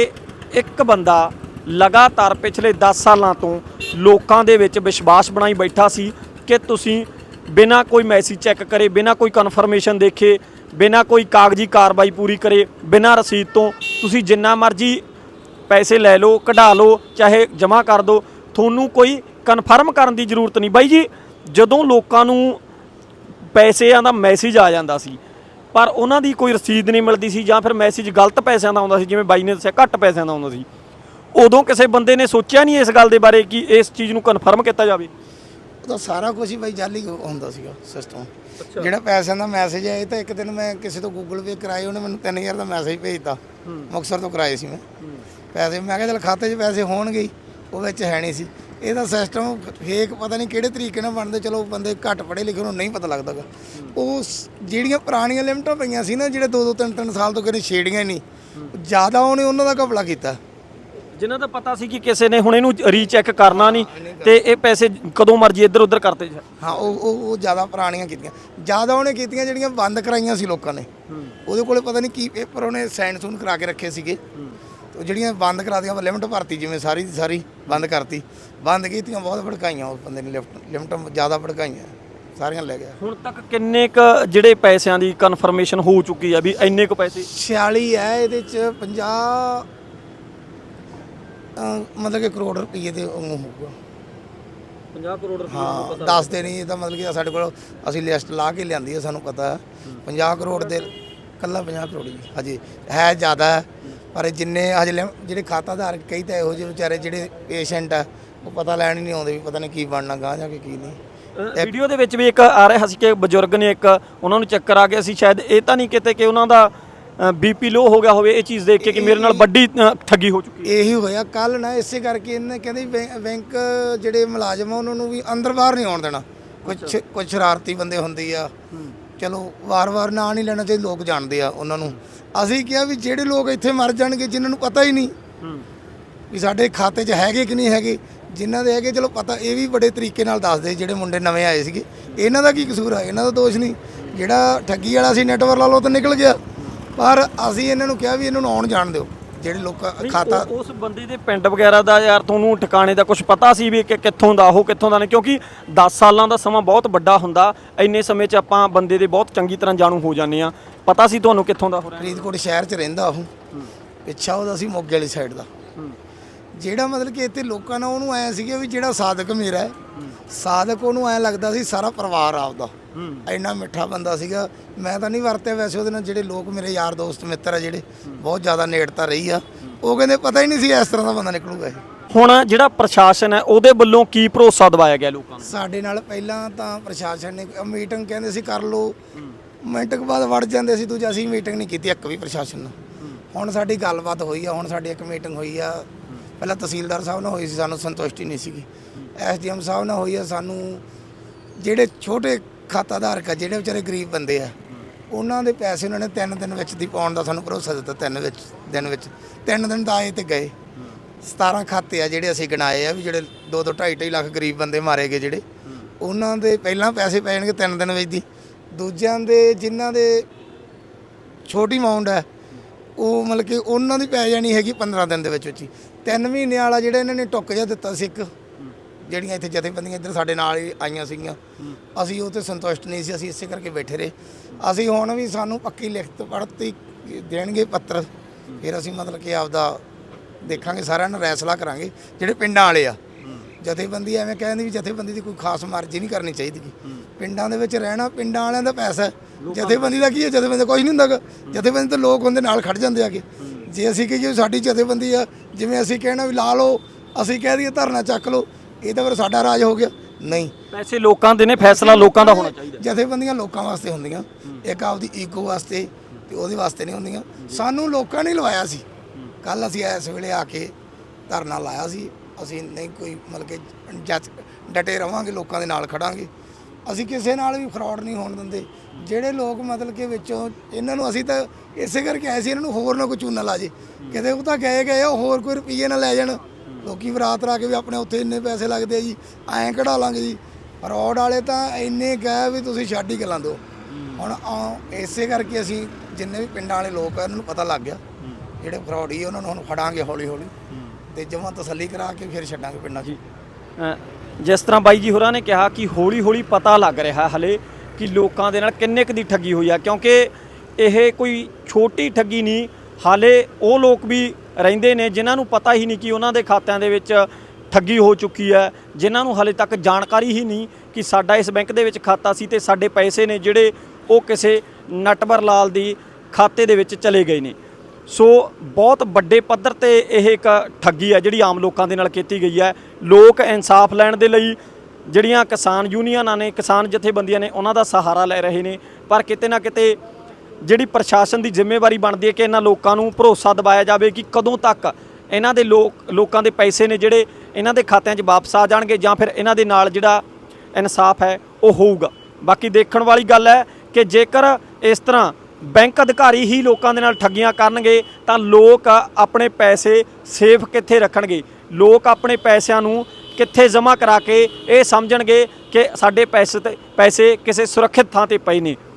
ਇੱਕ ਬੰਦਾ ਲਗਾਤਾਰ ਪਿਛਲੇ 10 ਸਾਲਾਂ ਤੋਂ ਲੋਕਾਂ ਦੇ ਵਿੱਚ ਵਿਸ਼ਵਾਸ ਬਣਾਈ ਬੈਠਾ ਸੀ ਕਿ ਤੁਸੀਂ ਬਿਨਾਂ ਕੋਈ ਮੈਸੇਜ ਚੈੱਕ ਕਰੇ, ਬਿਨਾਂ ਕੋਈ ਕਨਫਰਮੇਸ਼ਨ ਦੇਖੇ, ਬਿਨਾਂ ਕੋਈ ਕਾਗਜ਼ੀ ਕਾਰਵਾਈ ਪੂਰੀ ਕਰੇ, ਬਿਨਾਂ ਰਸੀਦ ਤੋਂ, ਤੁਸੀਂ ਜਿੰਨਾ ਮਰਜ਼ੀ ਪੈਸੇ ਲੈ ਲਓ, ਕਢਾ ਲਓ, ਚਾਹੇ ਜਮ੍ਹਾਂ ਕਰ ਦਿਓ ਤੁਹਾਨੂੰ ਕੋਈ ਕਨਫਰਮ ਕਰਨ ਦੀ ਜ਼ਰੂਰਤ ਨਹੀਂ। ਬਾਈ ਜੀ, ਜਦੋਂ ਲੋਕਾਂ ਨੂੰ ਪੈਸਿਆਂ ਦਾ ਮੈਸੇਜ ਆ ਜਾਂਦਾ ਸੀ, ਪਰ ਉਹਨਾਂ ਦੀ ਕੋਈ ਰਸੀਦ ਨਹੀਂ ਮਿਲਦੀ ਸੀ ਜਾਂ ਫਿਰ ਮੈਸੇਜ ਗਲਤ ਪੈਸਿਆਂ ਦਾ ਆਉਂਦਾ ਸੀ, ਜਿਵੇਂ ਬਾਈ ਨੇ ਦੱਸਿਆ ਘੱਟ ਪੈਸਿਆਂ ਦਾ ਆਉਂਦਾ ਸੀ, ਉਦੋਂ ਕਿਸੇ ਬੰਦੇ ਨੇ ਸੋਚਿਆ ਨਹੀਂ ਇਸ ਗੱਲ ਦੇ ਬਾਰੇ ਕਿ ਇਸ ਚੀਜ਼ ਨੂੰ ਕਨਫਰਮ ਕੀਤਾ ਜਾਵੇ। ਉਹਦਾ ਸਾਰਾ ਕੁਝ ਹੀ ਬਾਈ ਜਾਲੀ ਹੁੰਦਾ ਸੀਗਾ ਸਿਸਟਮ ਜਿਹੜਾ ਪੈਸਿਆਂ ਦਾ ਮੈਸੇਜ ਆਇਆ ਇਹ ਤਾਂ ਇੱਕ ਦਿਨ ਮੈਂ ਕਿਸੇ ਤੋਂ ਗੂਗਲ ਪੇ ਕਰਾਏ ਉਹਨੇ ਮੈਨੂੰ 3000 ਦਾ ਮੈਸੇਜ ਭੇਜਤਾ। ਮੁਕਤਸਰ ਤੋਂ ਕਰਾਏ ਸੀ ਮੈਂ। ਪੈਸੇ ਮੈਂ ਕਿਹਾ ਚਲ ਖਾਤੇ 'ਚ ਪੈਸੇ ਹੋਣਗੇ ਹੀ, ਉਹ ਵਿੱਚ ਹੈ ਨਹੀਂ ਸੀ। ਇਹਦਾ ਸਿਸਟਮ ਫੇਕ ਪਤਾ ਨਹੀਂ ਕਿਹੜੇ ਤਰੀਕੇ ਨਾਲ ਬਣਦੇ ਚਲੋ ਬੰਦੇ ਘੱਟ ਪੜ੍ਹੇ ਲਿਖੇ ਨੂੰ ਨਹੀਂ ਪਤਾ ਲੱਗਦਾਗਾ ਉਹ ਜਿਹੜੀਆਂ ਪੁਰਾਣੀਆਂ ਲਿਮਟਾਂ ਪਈਆਂ ਸੀ ਨਾ ਜਿਹੜੇ 2-2 3-3 ਸਾਲ ਤੋਂ ਕਦੇ ਛੇੜੀਆਂ ਹੀ ਨਹੀਂ ਜ਼ਿਆਦਾ ਉਹਨੇ ਉਹਨਾਂ ਦਾ ਘਪਲਾ ਕੀਤਾ। ਜਿਨ੍ਹਾਂ ਦਾ ਪਤਾ ਸੀ ਕਿ ਕਿਸੇ ਨੇ ਹੁਣ ਇਹਨੂੰ ਰੀਚੈਕ ਕਰਨਾ ਨਹੀਂ ਤੇ ਇਹ ਪੈਸੇ ਕਦੋਂ ਮਰਜ਼ੀ ਇੱਧਰ ਉੱਧਰ ਕਰਤੇ ਜਾ ਹਾਂ ਉਹ ਉਹ ਉਹ ਜ਼ਿਆਦਾ ਪੁਰਾਣੀਆਂ ਕੀਤੀਆਂ। ਜ਼ਿਆਦਾ ਉਹਨੇ ਕੀਤੀਆਂ ਜਿਹੜੀਆਂ ਬੰਦ ਕਰਾਈਆਂ ਸੀ ਲੋਕਾਂ ਨੇ। ਉਹਦੇ ਕੋਲੇ ਪਤਾ ਨਹੀਂ ਕੀ ਪੇਪਰ ਉਹਨੇ ਸਾਈਨ ਸੂਨ ਕਰਾ ਕੇ ਰੱਖੇ ਸੀਗੇ। ਤੇ ਉਹ ਜਿਹੜੀਆਂ ਬੰਦ ਕਰਾ ਦੀਆਂ ਲਿਮਟ ਭਰਤੀ ਜਿਵੇਂ ਸਾਰੀ ਦੀ ਸਾਰੀ ਬੰਦ ਕਰਤੀ। ਬੰਦ ਕੀਤੀਆਂ ਬਹੁਤ ਭੜਕਾਈਆਂ ਉਸ ਬੰਦੇ ਨੇ ਲਿਫਟ ਲਿਮਟਾਂ ਜ਼ਿਆਦਾ ਭੜਕਾਈਆਂ ਸਾਰੀਆਂ ਲੈ ਗਿਆ। ਹੁਣ ਤੱਕ ਕਿੰਨੇ ਕ ਜਿਹੜੇ ਪੈਸਿਆਂ ਦੀ ਕਨਫਰਮੇਸ਼ਨ ਹੋ ਚੁੱਕੀ ਆ ਵੀ ਇੰਨੇ ਕ ਪੈਸੇ? 46 ਹੈ ਇਹਦੇ ਚ 50 ਅਹ ਮਤਲਬ ਕਿ ਕਰੋੜ ਰੁਪਏ ਦੇ ਵਾਂਗੂ ਹੋਊਗਾ। 50 ਕਰੋੜ ਰੁਪਏ ਹਾਂ ਦੱਸਦੇ ਨਹੀਂ ਇਹ ਤਾਂ ਮਤਲਬ ਕਿ ਸਾਡੇ ਕੋਲ ਅਸੀਂ ਲਿਸਟ ਲਾ ਕੇ ਲਿਆਂਦੀ ਹੈ ਸਾਨੂੰ ਪਤਾ ਹੈ। 50 ਕਰੋੜ ਦੇ ਕੱਲਾ 50 ਕਰੋੜ ਹੀ ਹਜੇ ਹੈ ਜ਼ਿਆਦਾ ਹੈ, ਪਰ ਜਿੰਨੇ ਹਜੇ ਲਿਮ- ਜਿਹੜੇ ਖਾਤਾਧਾਰਕ ਕਈ ਤਾਂ ਇਹੋ ਜਿਹੇ ਵਿਚਾਰੇ ਜਿਹੜੇ ਪੇਸ਼ੈਂਟ ਆ ਉਹ ਪਤਾ ਲੈਣ ਹੀ ਨਹੀਂ ਆਉਂਦੇ ਵੀ ਪਤਾ ਨਹੀਂ ਕੀ ਬਣਨਾ ਗਾਂ ਜਾ ਕੇ ਕੀ ਨਹੀਂ। ਵੀਡੀਓ ਦੇ ਵਿੱਚ ਵੀ ਇੱਕ ਆ ਰਿਹਾ ਸੀ ਕਿ ਬਜ਼ੁਰਗ ਨੇ ਇੱਕ ਉਹਨਾਂ ਨੂੰ ਚੱਕਰ ਆ ਗਿਆ ਸੀ ਸ਼ਾਇਦ ਇਹ ਤਾਂ ਨਹੀਂ ਕਿਤੇ ਕਿ ਉਹਨਾਂ ਦਾ ਬੀਪੀ ਲੋ ਹੋ ਗਿਆ ਹੋਵੇ ਇਹ ਚੀਜ਼ ਦੇਖ ਕੇ ਕਿ ਮੇਰੇ ਨਾਲ ਵੱਡੀ ਅ, ਠੱਗੀ ਹੋ ਚੁੱਕੀ ਇਹੀ ਹੋਇਆ। ਕੱਲ ਨਾ ਇਸੇ ਕਰਕੇ ਇਹਨੇ ਕਹਿੰਦੇ ਬੈਂ- ਬੈਂਕ ਜਿਹੜੇ ਮੁਲਾਜ਼ਮ ਆ ਉਹਨਾਂ ਨੂੰ ਵੀ ਅੰਦਰ ਬਾਹਰ ਨਹੀਂ ਆਉਣ ਦੇਣਾ। ਕੁਝ ਕੁਝ ਸ਼ਰਾਰਤੀ ਬੰਦੇ ਹੁੰਦੇ ਆ। ਚਲੋ ਵਾਰ-ਵਾਰ ਨਾਂ ਨਹੀਂ ਲੈਣਾ ਚਾਹੀਦਾ ਲੋਕ ਜਾਣਦੇ ਆ ਉਹਨਾਂ ਨੂੰ। ਅਸੀਂ ਕਿਹਾ ਵੀ ਜਿਹੜੇ ਲੋਕ ਇੱਥੇ ਮਰ ਜਾਣਗੇ ਜਿਨ੍ਹਾਂ ਨੂੰ ਪਤਾ ਹੀ ਨਹੀਂ ਵੀ ਸਾਡੇ ਖਾਤੇ 'ਚ ਹੈਗੇ ਕਿ ਨਹੀਂ ਹੈਗੇ ਜਿਨ੍ਹਾਂ ਦੇ ਹੈਗੇ ਚਲੋ ਪਤਾ ਇਹ ਵੀ ਬੜੇ ਤਰੀਕੇ ਨਾਲ ਦੱਸਦੇ ਜਿਹੜੇ ਮੁੰਡੇ ਨਵੇਂ ਆਏ ਸੀਗੇ। ਇਹਨਾਂ ਦਾ ਕੀ ਕਸੂਰ ਆ? ਇਹਨਾਂ ਦਾ ਦੋਸ਼ ਨਹੀਂ। ਜਿਹੜਾ ਠੱਗੀ ਵਾਲਾ ਸੀ ਨੈਟਵਰਕ ਲਾ ਲਓ ਤਾਂ ਨਿਕਲ ਗਿਆ। ਪਰ ਅਸੀਂ ਇਹਨਾਂ ਨੂੰ ਕਿਹਾ ਵੀ ਇਹਨਾਂ ਨੂੰ ਆਉਣ ਜਾਣ ਦਿਓ ਜਿਹੜੇ ਲੋਕ ਖਾਤਾ ਉਸ ਬੰਦੇ ਦੇ ਪਿੰਡ ਵਗੈਰਾ ਦਾ ਯਾਰ ਤੁਹਾਨੂੰ ਠਿਕਾਣੇ ਦਾ ਕੁਝ ਪਤਾ ਸੀ ਵੀ ਕਿ ਕਿੱਥੋਂ ਦਾ ਉਹ ਕਿੱਥੋਂ ਦਾ ਨਹੀਂ? ਕਿਉਂਕਿ 10 ਸਾਲਾਂ ਦਾ ਸਮਾਂ ਬਹੁਤ ਵੱਡਾ ਹੁੰਦਾ ਇੰਨੇ ਸਮੇਂ 'ਚ ਆਪਾਂ ਬੰਦੇ ਦੇ ਬਹੁਤ ਚੰਗੀ ਤਰ੍ਹਾਂ ਜਾਣੂ ਹੋ ਜਾਂਦੇ ਆ ਪਤਾ ਸੀ ਤੁਹਾਨੂੰ ਕਿੱਥੋਂ ਦਾ ਹੋ ਰਿਹਾ? ਫਰੀਦਕੋਟ ਸ਼ਹਿਰ 'ਚ ਰਹਿੰਦਾ ਉਹ। ਪਿੱਛਾ ਉਹਦਾ ਸੀ ਮੋਗੇ ਵਾਲੀ ਸਾਈਡ ਦਾ। ਜਿਹੜਾ ਮਤਲਬ ਕਿ ਇੱਥੇ ਲੋਕਾਂ ਨਾਲ ਉਹਨੂੰ ਐ ਸੀਗਾ ਵੀ ਜਿਹੜਾ ਸਾਦਕ ਮੇਰਾ ਹੈ ਸਾਦਕ ਉਹਨੂੰ ਐ ਲੱਗਦਾ ਸੀ ਸਾਰਾ ਪਰਿਵਾਰ ਆਪਦਾ। ਇੰਨਾ ਮਿੱਠਾ ਬੰਦਾ ਸੀਗਾ। ਮੈਂ ਤਾਂ ਨਹੀਂ ਵਰਤਿਆ ਵੈਸੇ ਉਹਦੇ ਨਾਲ ਜਿਹੜੇ ਲੋਕ ਮੇਰੇ ਯਾਰ ਦੋਸਤ ਮਿੱਤਰ ਆ ਜਿਹੜੇ ਬਹੁਤ ਜ਼ਿਆਦਾ ਨੇੜਤਾ ਰਹੀ ਆ। ਉਹ ਕਹਿੰਦੇ ਪਤਾ ਹੀ ਨਹੀਂ ਸੀ ਇਸ ਤਰ੍ਹਾਂ ਦਾ ਬੰਦਾ ਨਿਕਲੂਗਾ ਇਹ। ਹੁਣ ਜਿਹੜਾ ਪ੍ਰਸ਼ਾਸਨ ਹੈ ਉਹਦੇ ਵੱਲੋਂ ਕੀ ਭਰੋਸਾ ਦਿਵਾਇਆ ਗਿਆ ਲੋਕਾਂ ਨੂੰ? ਸਾਡੇ ਨਾਲ ਪਹਿਲਾਂ ਤਾਂ ਪ੍ਰਸ਼ਾਸਨ ਨੇ ਮੀਟਿੰਗ ਕਹਿੰਦੇ ਸੀ ਕਰ ਲਓ। ਮਿੰਟ ਕੁ ਬਾਅਦ ਵੜ ਜਾਂਦੇ ਸੀ ਦੂਜਾ ਅਸੀਂ ਮੀਟਿੰਗ ਨਹੀਂ ਕੀਤੀ ਇੱਕ ਵੀ ਪ੍ਰਸ਼ਾਸਨ ਨਾਲ। ਹੁਣ ਸਾਡੀ ਗੱਲਬਾਤ ਹੋਈ ਆ ਹੁਣ ਸਾਡੀ ਇੱਕ ਮੀਟਿੰਗ ਹੋਈ ਆ। ਪਹਿਲਾਂ ਤਹਿਸੀਲਦਾਰ ਸਾਹਿਬ ਨਾਲ ਹੋਈ ਸੀ ਸਾਨੂੰ ਸੰਤੁਸ਼ਟੀ ਨਹੀਂ ਸੀਗੀ। ਐਸਡੀਐਮ ਸਾਹਿਬ ਨਾਲ ਹੋਈ ਆ ਸਾਨੂੰ ਜਿਹੜੇ ਛੋਟੇ ਖਾਤਾਧਾਰਕ ਆ, ਜਿਹੜੇ ਵਿਚਾਰੇ ਗਰੀਬ ਬੰਦੇ ਆ, ਉਹਨਾਂ ਦੇ ਪੈਸੇ ਉਹਨਾਂ ਨੇ ਤਿੰਨ ਦਿਨ ਵਿੱਚ ਦੀ ਪਾਉਣ ਦਾ ਸਾਨੂੰ ਭਰੋਸਾ ਦਿੱਤਾ, ਤਿੰਨ ਵਿੱਚ, ਦਿਨ ਵਿੱਚ। ਤਿੰਨ ਦਿਨ ਤਾਂ ਆਏ ਤੇ ਗਏ। 17 ਖਾਤੇ ਆ ਜਿਹੜੇ ਅਸੀਂ ਗਿਣਾਏ ਆ ਵੀ ਜਿਹੜੇ 2 2 2.5 2.5 ਲੱਖ ਗਰੀਬ ਬੰਦੇ ਮਾਰੇ ਗਏ ਜਿਹੜੇ। ਉਹਨਾਂ ਦੇ ਪਹਿਲਾਂ ਪੈਸੇ ਪੈ ਜਾਣਗੇ ਤਿੰਨ ਦਿਨ ਵਿੱਚ ਦੀ। ਦੂਜਿਆਂ ਦੇ, ਜਿਨ੍ਹਾਂ ਦੇ ਛੋਟੀ ਅਮਾਉਂਟ ਹੈ ਉਹ ਮਤਲਬ ਕਿ ਉਹਨਾਂ ਦੀ ਪੈ ਜਾਣੀ ਹੈਗੀ 15 ਦਿਨ ਦੇ ਵਿੱਚ ਵਿੱਚ ਹੀ। ਤਿੰਨ ਮਹੀਨੇ ਵਾਲਾ ਜਿਹੜਾ ਇਹਨਾਂ ਨੇ ਟੁੱਕ ਜਿਹਾ ਦਿੱਤਾ ਸੀ ਇੱਕ ਜਿਹੜੀਆਂ ਇੱਥੇ ਜਥੇਬੰਦੀਆਂ ਇੱਧਰ ਸਾਡੇ ਨਾਲ ਹੀ ਆਈਆਂ ਸੀਗੀਆਂ। ਅਸੀਂ ਉਹ ਤੇ ਸੰਤੁਸ਼ਟ ਨਹੀਂ ਸੀ ਅਸੀਂ ਇਸੇ ਕਰਕੇ ਬੈਠੇ ਰਹੇ। ਅਸੀਂ ਹੁਣ ਵੀ ਸਾਨੂੰ ਪੱਕੀ ਲਿਖਤ ਪੜ੍ਹਤੀ ਦੇਣਗੇ ਪੱਤਰ। ਫਿਰ ਅਸੀਂ ਮਤਲਬ ਕਿ ਆਪਦਾ ਦੇਖਾਂਗੇ ਸਾਰਿਆਂ ਨਾਲ ਫੈਸਲਾ ਕਰਾਂਗੇ ਜਿਹੜੇ ਪਿੰਡਾਂ ਵਾਲੇ ਆ। ਜਥੇਬੰਦੀ ਐਵੇਂ ਕਹਿੰਦੀ ਵੀ ਜਥੇਬੰਦੀ ਦੀ ਕੋਈ ਖਾਸ ਮਰਜ਼ੀ ਨਹੀਂ ਕਰਨੀ ਚਾਹੀਦੀ। ਪਿੰਡਾਂ ਦੇ ਵਿੱਚ ਰਹਿਣਾ ਪਿੰਡਾਂ ਵਾਲਿਆਂ ਦਾ ਪੈਸਾ। ਜਥੇਬੰਦੀ ਦਾ ਕੀ ਹੈ? ਜਥੇਬੰਦੀ ਦਾ ਕੁਝ ਨਹੀਂ ਹੁੰਦਾਗਾ ਜਥੇਬੰਦੀ ਤਾਂ ਲੋਕ ਉਹਦੇ ਨਾਲ ਖੜ ਜਾਂਦੇ ਆਗੇ। ਜੇ ਅਸੀਂ ਕਹੀਏ ਸਾਡੀ ਜਥੇਬੰਦੀ ਆ ਜਿਵੇਂ ਅਸੀਂ ਕਹਿਣਾ ਵੀ ਲਾ ਲਓ ਅਸੀਂ ਕਹਿ ਦਈਏ ਧਰਨਾ ਚੱਕ ਲਓ ਇਹ ਤਾਂ ਫਿਰ ਸਾਡਾ ਰਾਜ ਹੋ ਗਿਆ। ਨਹੀਂ। ਪੈਸੇ ਲੋਕਾਂ ਦੇ ਨੇ ਫੈਸਲਾ ਲੋਕਾਂ ਦਾ ਹੋਣਾ ਚਾਹੀਦਾ। ਜਥੇਬੰਦੀਆਂ ਲੋਕਾਂ ਵਾਸਤੇ ਹੁੰਦੀਆਂ। ਇੱਕ ਆਪਦੀ ਈਗੋ ਵਾਸਤੇ ਤੇ ਉਹਦੇ ਵਾਸਤੇ ਨਹੀਂ ਹੁੰਦੀਆਂ। ਸਾਨੂੰ ਲੋਕਾਂ ਨੇ ਲਵਾਇਆ ਸੀ। ਕੱਲ ਅਸੀਂ ਇਸ ਵੇਲੇ ਆ ਕੇ ਧਰਨਾ ਲਾਇਆ ਸੀ। ਅਸੀਂ ਨਹੀਂ ਕੋਈ ਮਤਲਬ ਕਿ ਡਟੇ ਰਵਾਂਗੇ ਲੋਕਾਂ ਦੇ ਨਾਲ ਖੜਾਂਗੇ। ਅਸੀਂ ਕਿਸੇ ਨਾਲ ਵੀ ਫਰਾਡ ਨਹੀਂ ਹੋਣ ਦਿੰਦੇ। ਜਿਹੜੇ ਲੋਕ ਮਤਲਬ ਕਿ ਵਿੱਚੋਂ ਇਹਨਾਂ ਨੂੰ ਅਸੀਂ ਤਾਂ ਇਸੇ ਕਰਕੇ ਆਏ ਸੀ ਇਹਨਾਂ ਨੂੰ ਹੋਰ ਨਾ ਕੋਈ ਚੂਨਾ ਲਾ ਜੇ। ਕਿਤੇ ਉਹ ਤਾਂ ਗਏ ਗਏ ਹੋਰ ਕੋਈ ਰੁਪਈਏ ਨਾ ਲੈ ਜਾਣ। ਲੋਕੀ ਬਰਾਤ ਲਾ ਕੇ ਵੀ ਆਪਣੇ ਉੱਥੇ ਇੰਨੇ ਪੈਸੇ ਲੱਗਦੇ ਆ ਜੀ ਐਂ ਕਢਾ ਲਾਂਗੇ ਜੀ। ਫਰਾਡ ਵਾਲੇ ਤਾਂ ਇੰਨੇ ਗਏ ਵੀ ਤੁਸੀਂ ਛੱਡ ਹੀ ਗੱਲਾਂ ਦਿਓ ਹੁਣ ਆ- ਇਸੇ ਕਰਕੇ ਅਸੀਂ ਜਿੰਨੇ ਵੀ ਪਿੰਡਾਂ ਵਾਲੇ ਲੋਕ ਆ ਉਹਨਾਂ ਨੂੰ ਪਤਾ ਲੱਗ ਗਿਆ। ਜਿਹੜੇ ਫਰਾਡ ਹੀ ਉਹਨਾਂ ਨੂੰ ਹੁਣ ਫੜਾਂਗੇ ਹੌਲੀ ਹੌਲੀ ਤੇ ਜਮਾਂ ਤਸੱਲੀ ਕਰਾ ਕੇ ਫਿਰ ਛੱਡਾਂਗੇ ਪਿੰਡਾਂ 'ਚ। ਅ, ਜਿਸ ਤਰ੍ਹਾਂ ਬਾਈ ਜੀ ਹੋਰਾਂ ਨੇ ਕਿਹਾ ਕਿ ਹੌਲੀ ਹੌਲੀ ਪਤਾ ਲੱਗ ਰਿਹਾ ਹਲੇ ਕਿ ਲੋਕਾਂ ਦੇ ਨਾਲ ਕਿੰਨੇ ਕੁ ਦੀ ਠੱਗੀ ਹੋਈ ਆ ਕਿਉਂਕਿ ਇਹ ਕੋਈ ਛੋਟੀ ਠੱਗੀ ਨਹੀਂ ਹਾਲੇ ਉਹ ਲੋਕ ਵੀ ਰਹਿੰਦੇ ਨੇ, ਜਿਨ੍ਹਾਂ ਨੂੰ ਪਤਾ ਹੀ ਨਹੀਂ ਕਿ ਉਹਨਾਂ ਦੇ ਖਾਤਿਆਂ ਦੇ ਵਿੱਚ ਠੱਗੀ ਹੋ ਚੁੱਕੀ ਹੈ, ਜਿਨ੍ਹਾਂ ਨੂੰ ਹਾਲੇ ਤੱਕ ਜਾਣਕਾਰੀ ਹੀ ਨਹੀਂ ਕਿ ਸਾਡਾ ਇਸ ਬੈਂਕ ਦੇ ਵਿੱਚ ਖਾਤਾ ਸੀ ਤੇ ਸਾਡੇ ਪੈਸੇ ਨੇ ਜਿਹੜੇ ਉਹ ਕਿਸੇ ਨਟਵਰ ਲਾਲ ਦੀ ਖਾਤੇ ਦੇ ਵਿੱਚ ਚਲੇ ਗਏ ਨੇ। ਸੋ ਬਹੁਤ ਵੱਡੇ ਪੱਧਰ ਤੇ ਇਹ ਇੱਕ ਠੱਗੀ ਹੈ ਜਿਹੜੀ ਆਮ ਲੋਕਾਂ ਦੇ ਨਾਲ ਕੀਤੀ ਗਈ ਹੈ। ਲੋਕ ਇਨਸਾਫ ਲੈਣ ਦੇ ਲਈ ਜਿਹੜੀਆਂ ਕਿਸਾਨ ਯੂਨੀਅਨਾਂ ਨੇ, ਕਿਸਾਨ ਜਥੇਬੰਦੀਆਂ ਨੇ, ਉਹਨਾਂ ਦਾ ਸਹਾਰਾ ਲੈ ਰਹੇ ਨੇ। ਪਰ ਕਿਤੇ ਨਾ ਕਿਤੇ ਜਿਹੜੀ ਪ੍ਰਸ਼ਾਸਨ ਦੀ ਜ਼ਿੰਮੇਵਾਰੀ ਬਣਦੀ ਹੈ ਕਿ ਇਹਨਾਂ ਲੋਕਾਂ ਨੂੰ ਭਰੋਸਾ ਦਿਵਾਇਆ ਜਾਵੇ ਕਿ ਕਦੋਂ ਤੱਕ ਇਹਨਾਂ ਦੇ ਲੋਕ, ਲੋਕਾਂ ਦੇ ਪੈਸੇ ਨੇ ਜਿਹੜੇ ਇਹਨਾਂ ਦੇ ਖਾਤਿਆਂ 'ਚ ਵਾਪਸ ਆ ਜਾਣਗੇ ਜਾਂ ਫਿਰ ਇਹਨਾਂ ਦੇ ਨਾਲ ਜਿਹੜਾ ਇਨਸਾਫ ਹੈ ਉਹ ਹੋਊਗਾ। ਬਾਕੀ ਦੇਖਣ ਵਾਲੀ ਗੱਲ ਹੈ ਕਿ ਜੇਕਰ ਇਸ ਤਰ੍ਹਾਂ ਬੈਂਕ ਅਧਿਕਾਰੀ ਹੀ ਲੋਕਾਂ ਦੇ ਨਾਲ ਠੱਗੀਆਂ ਕਰਨਗੇ, ਤਾਂ ਲੋਕ ਆਪਣੇ ਪੈਸੇ ਸੇਫ ਕਿੱਥੇ ਰੱਖਣਗੇ? ਲੋਕ ਆਪਣੇ ਪੈਸਿਆਂ ਨੂੰ ਕਿੱਥੇ ਜਮ੍ਹਾਂ ਕਰਾ ਕੇ ਇਹ ਸਮਝਣਗੇ ਕਿ ਸਾਡੇ ਪੈਸੇ ਤੇ, ਪੈਸੇ ਕਿਸੇ ਸੁਰੱਖਿਅਤ ਥਾਂ ਤੇ ਪਏ ਨੇ?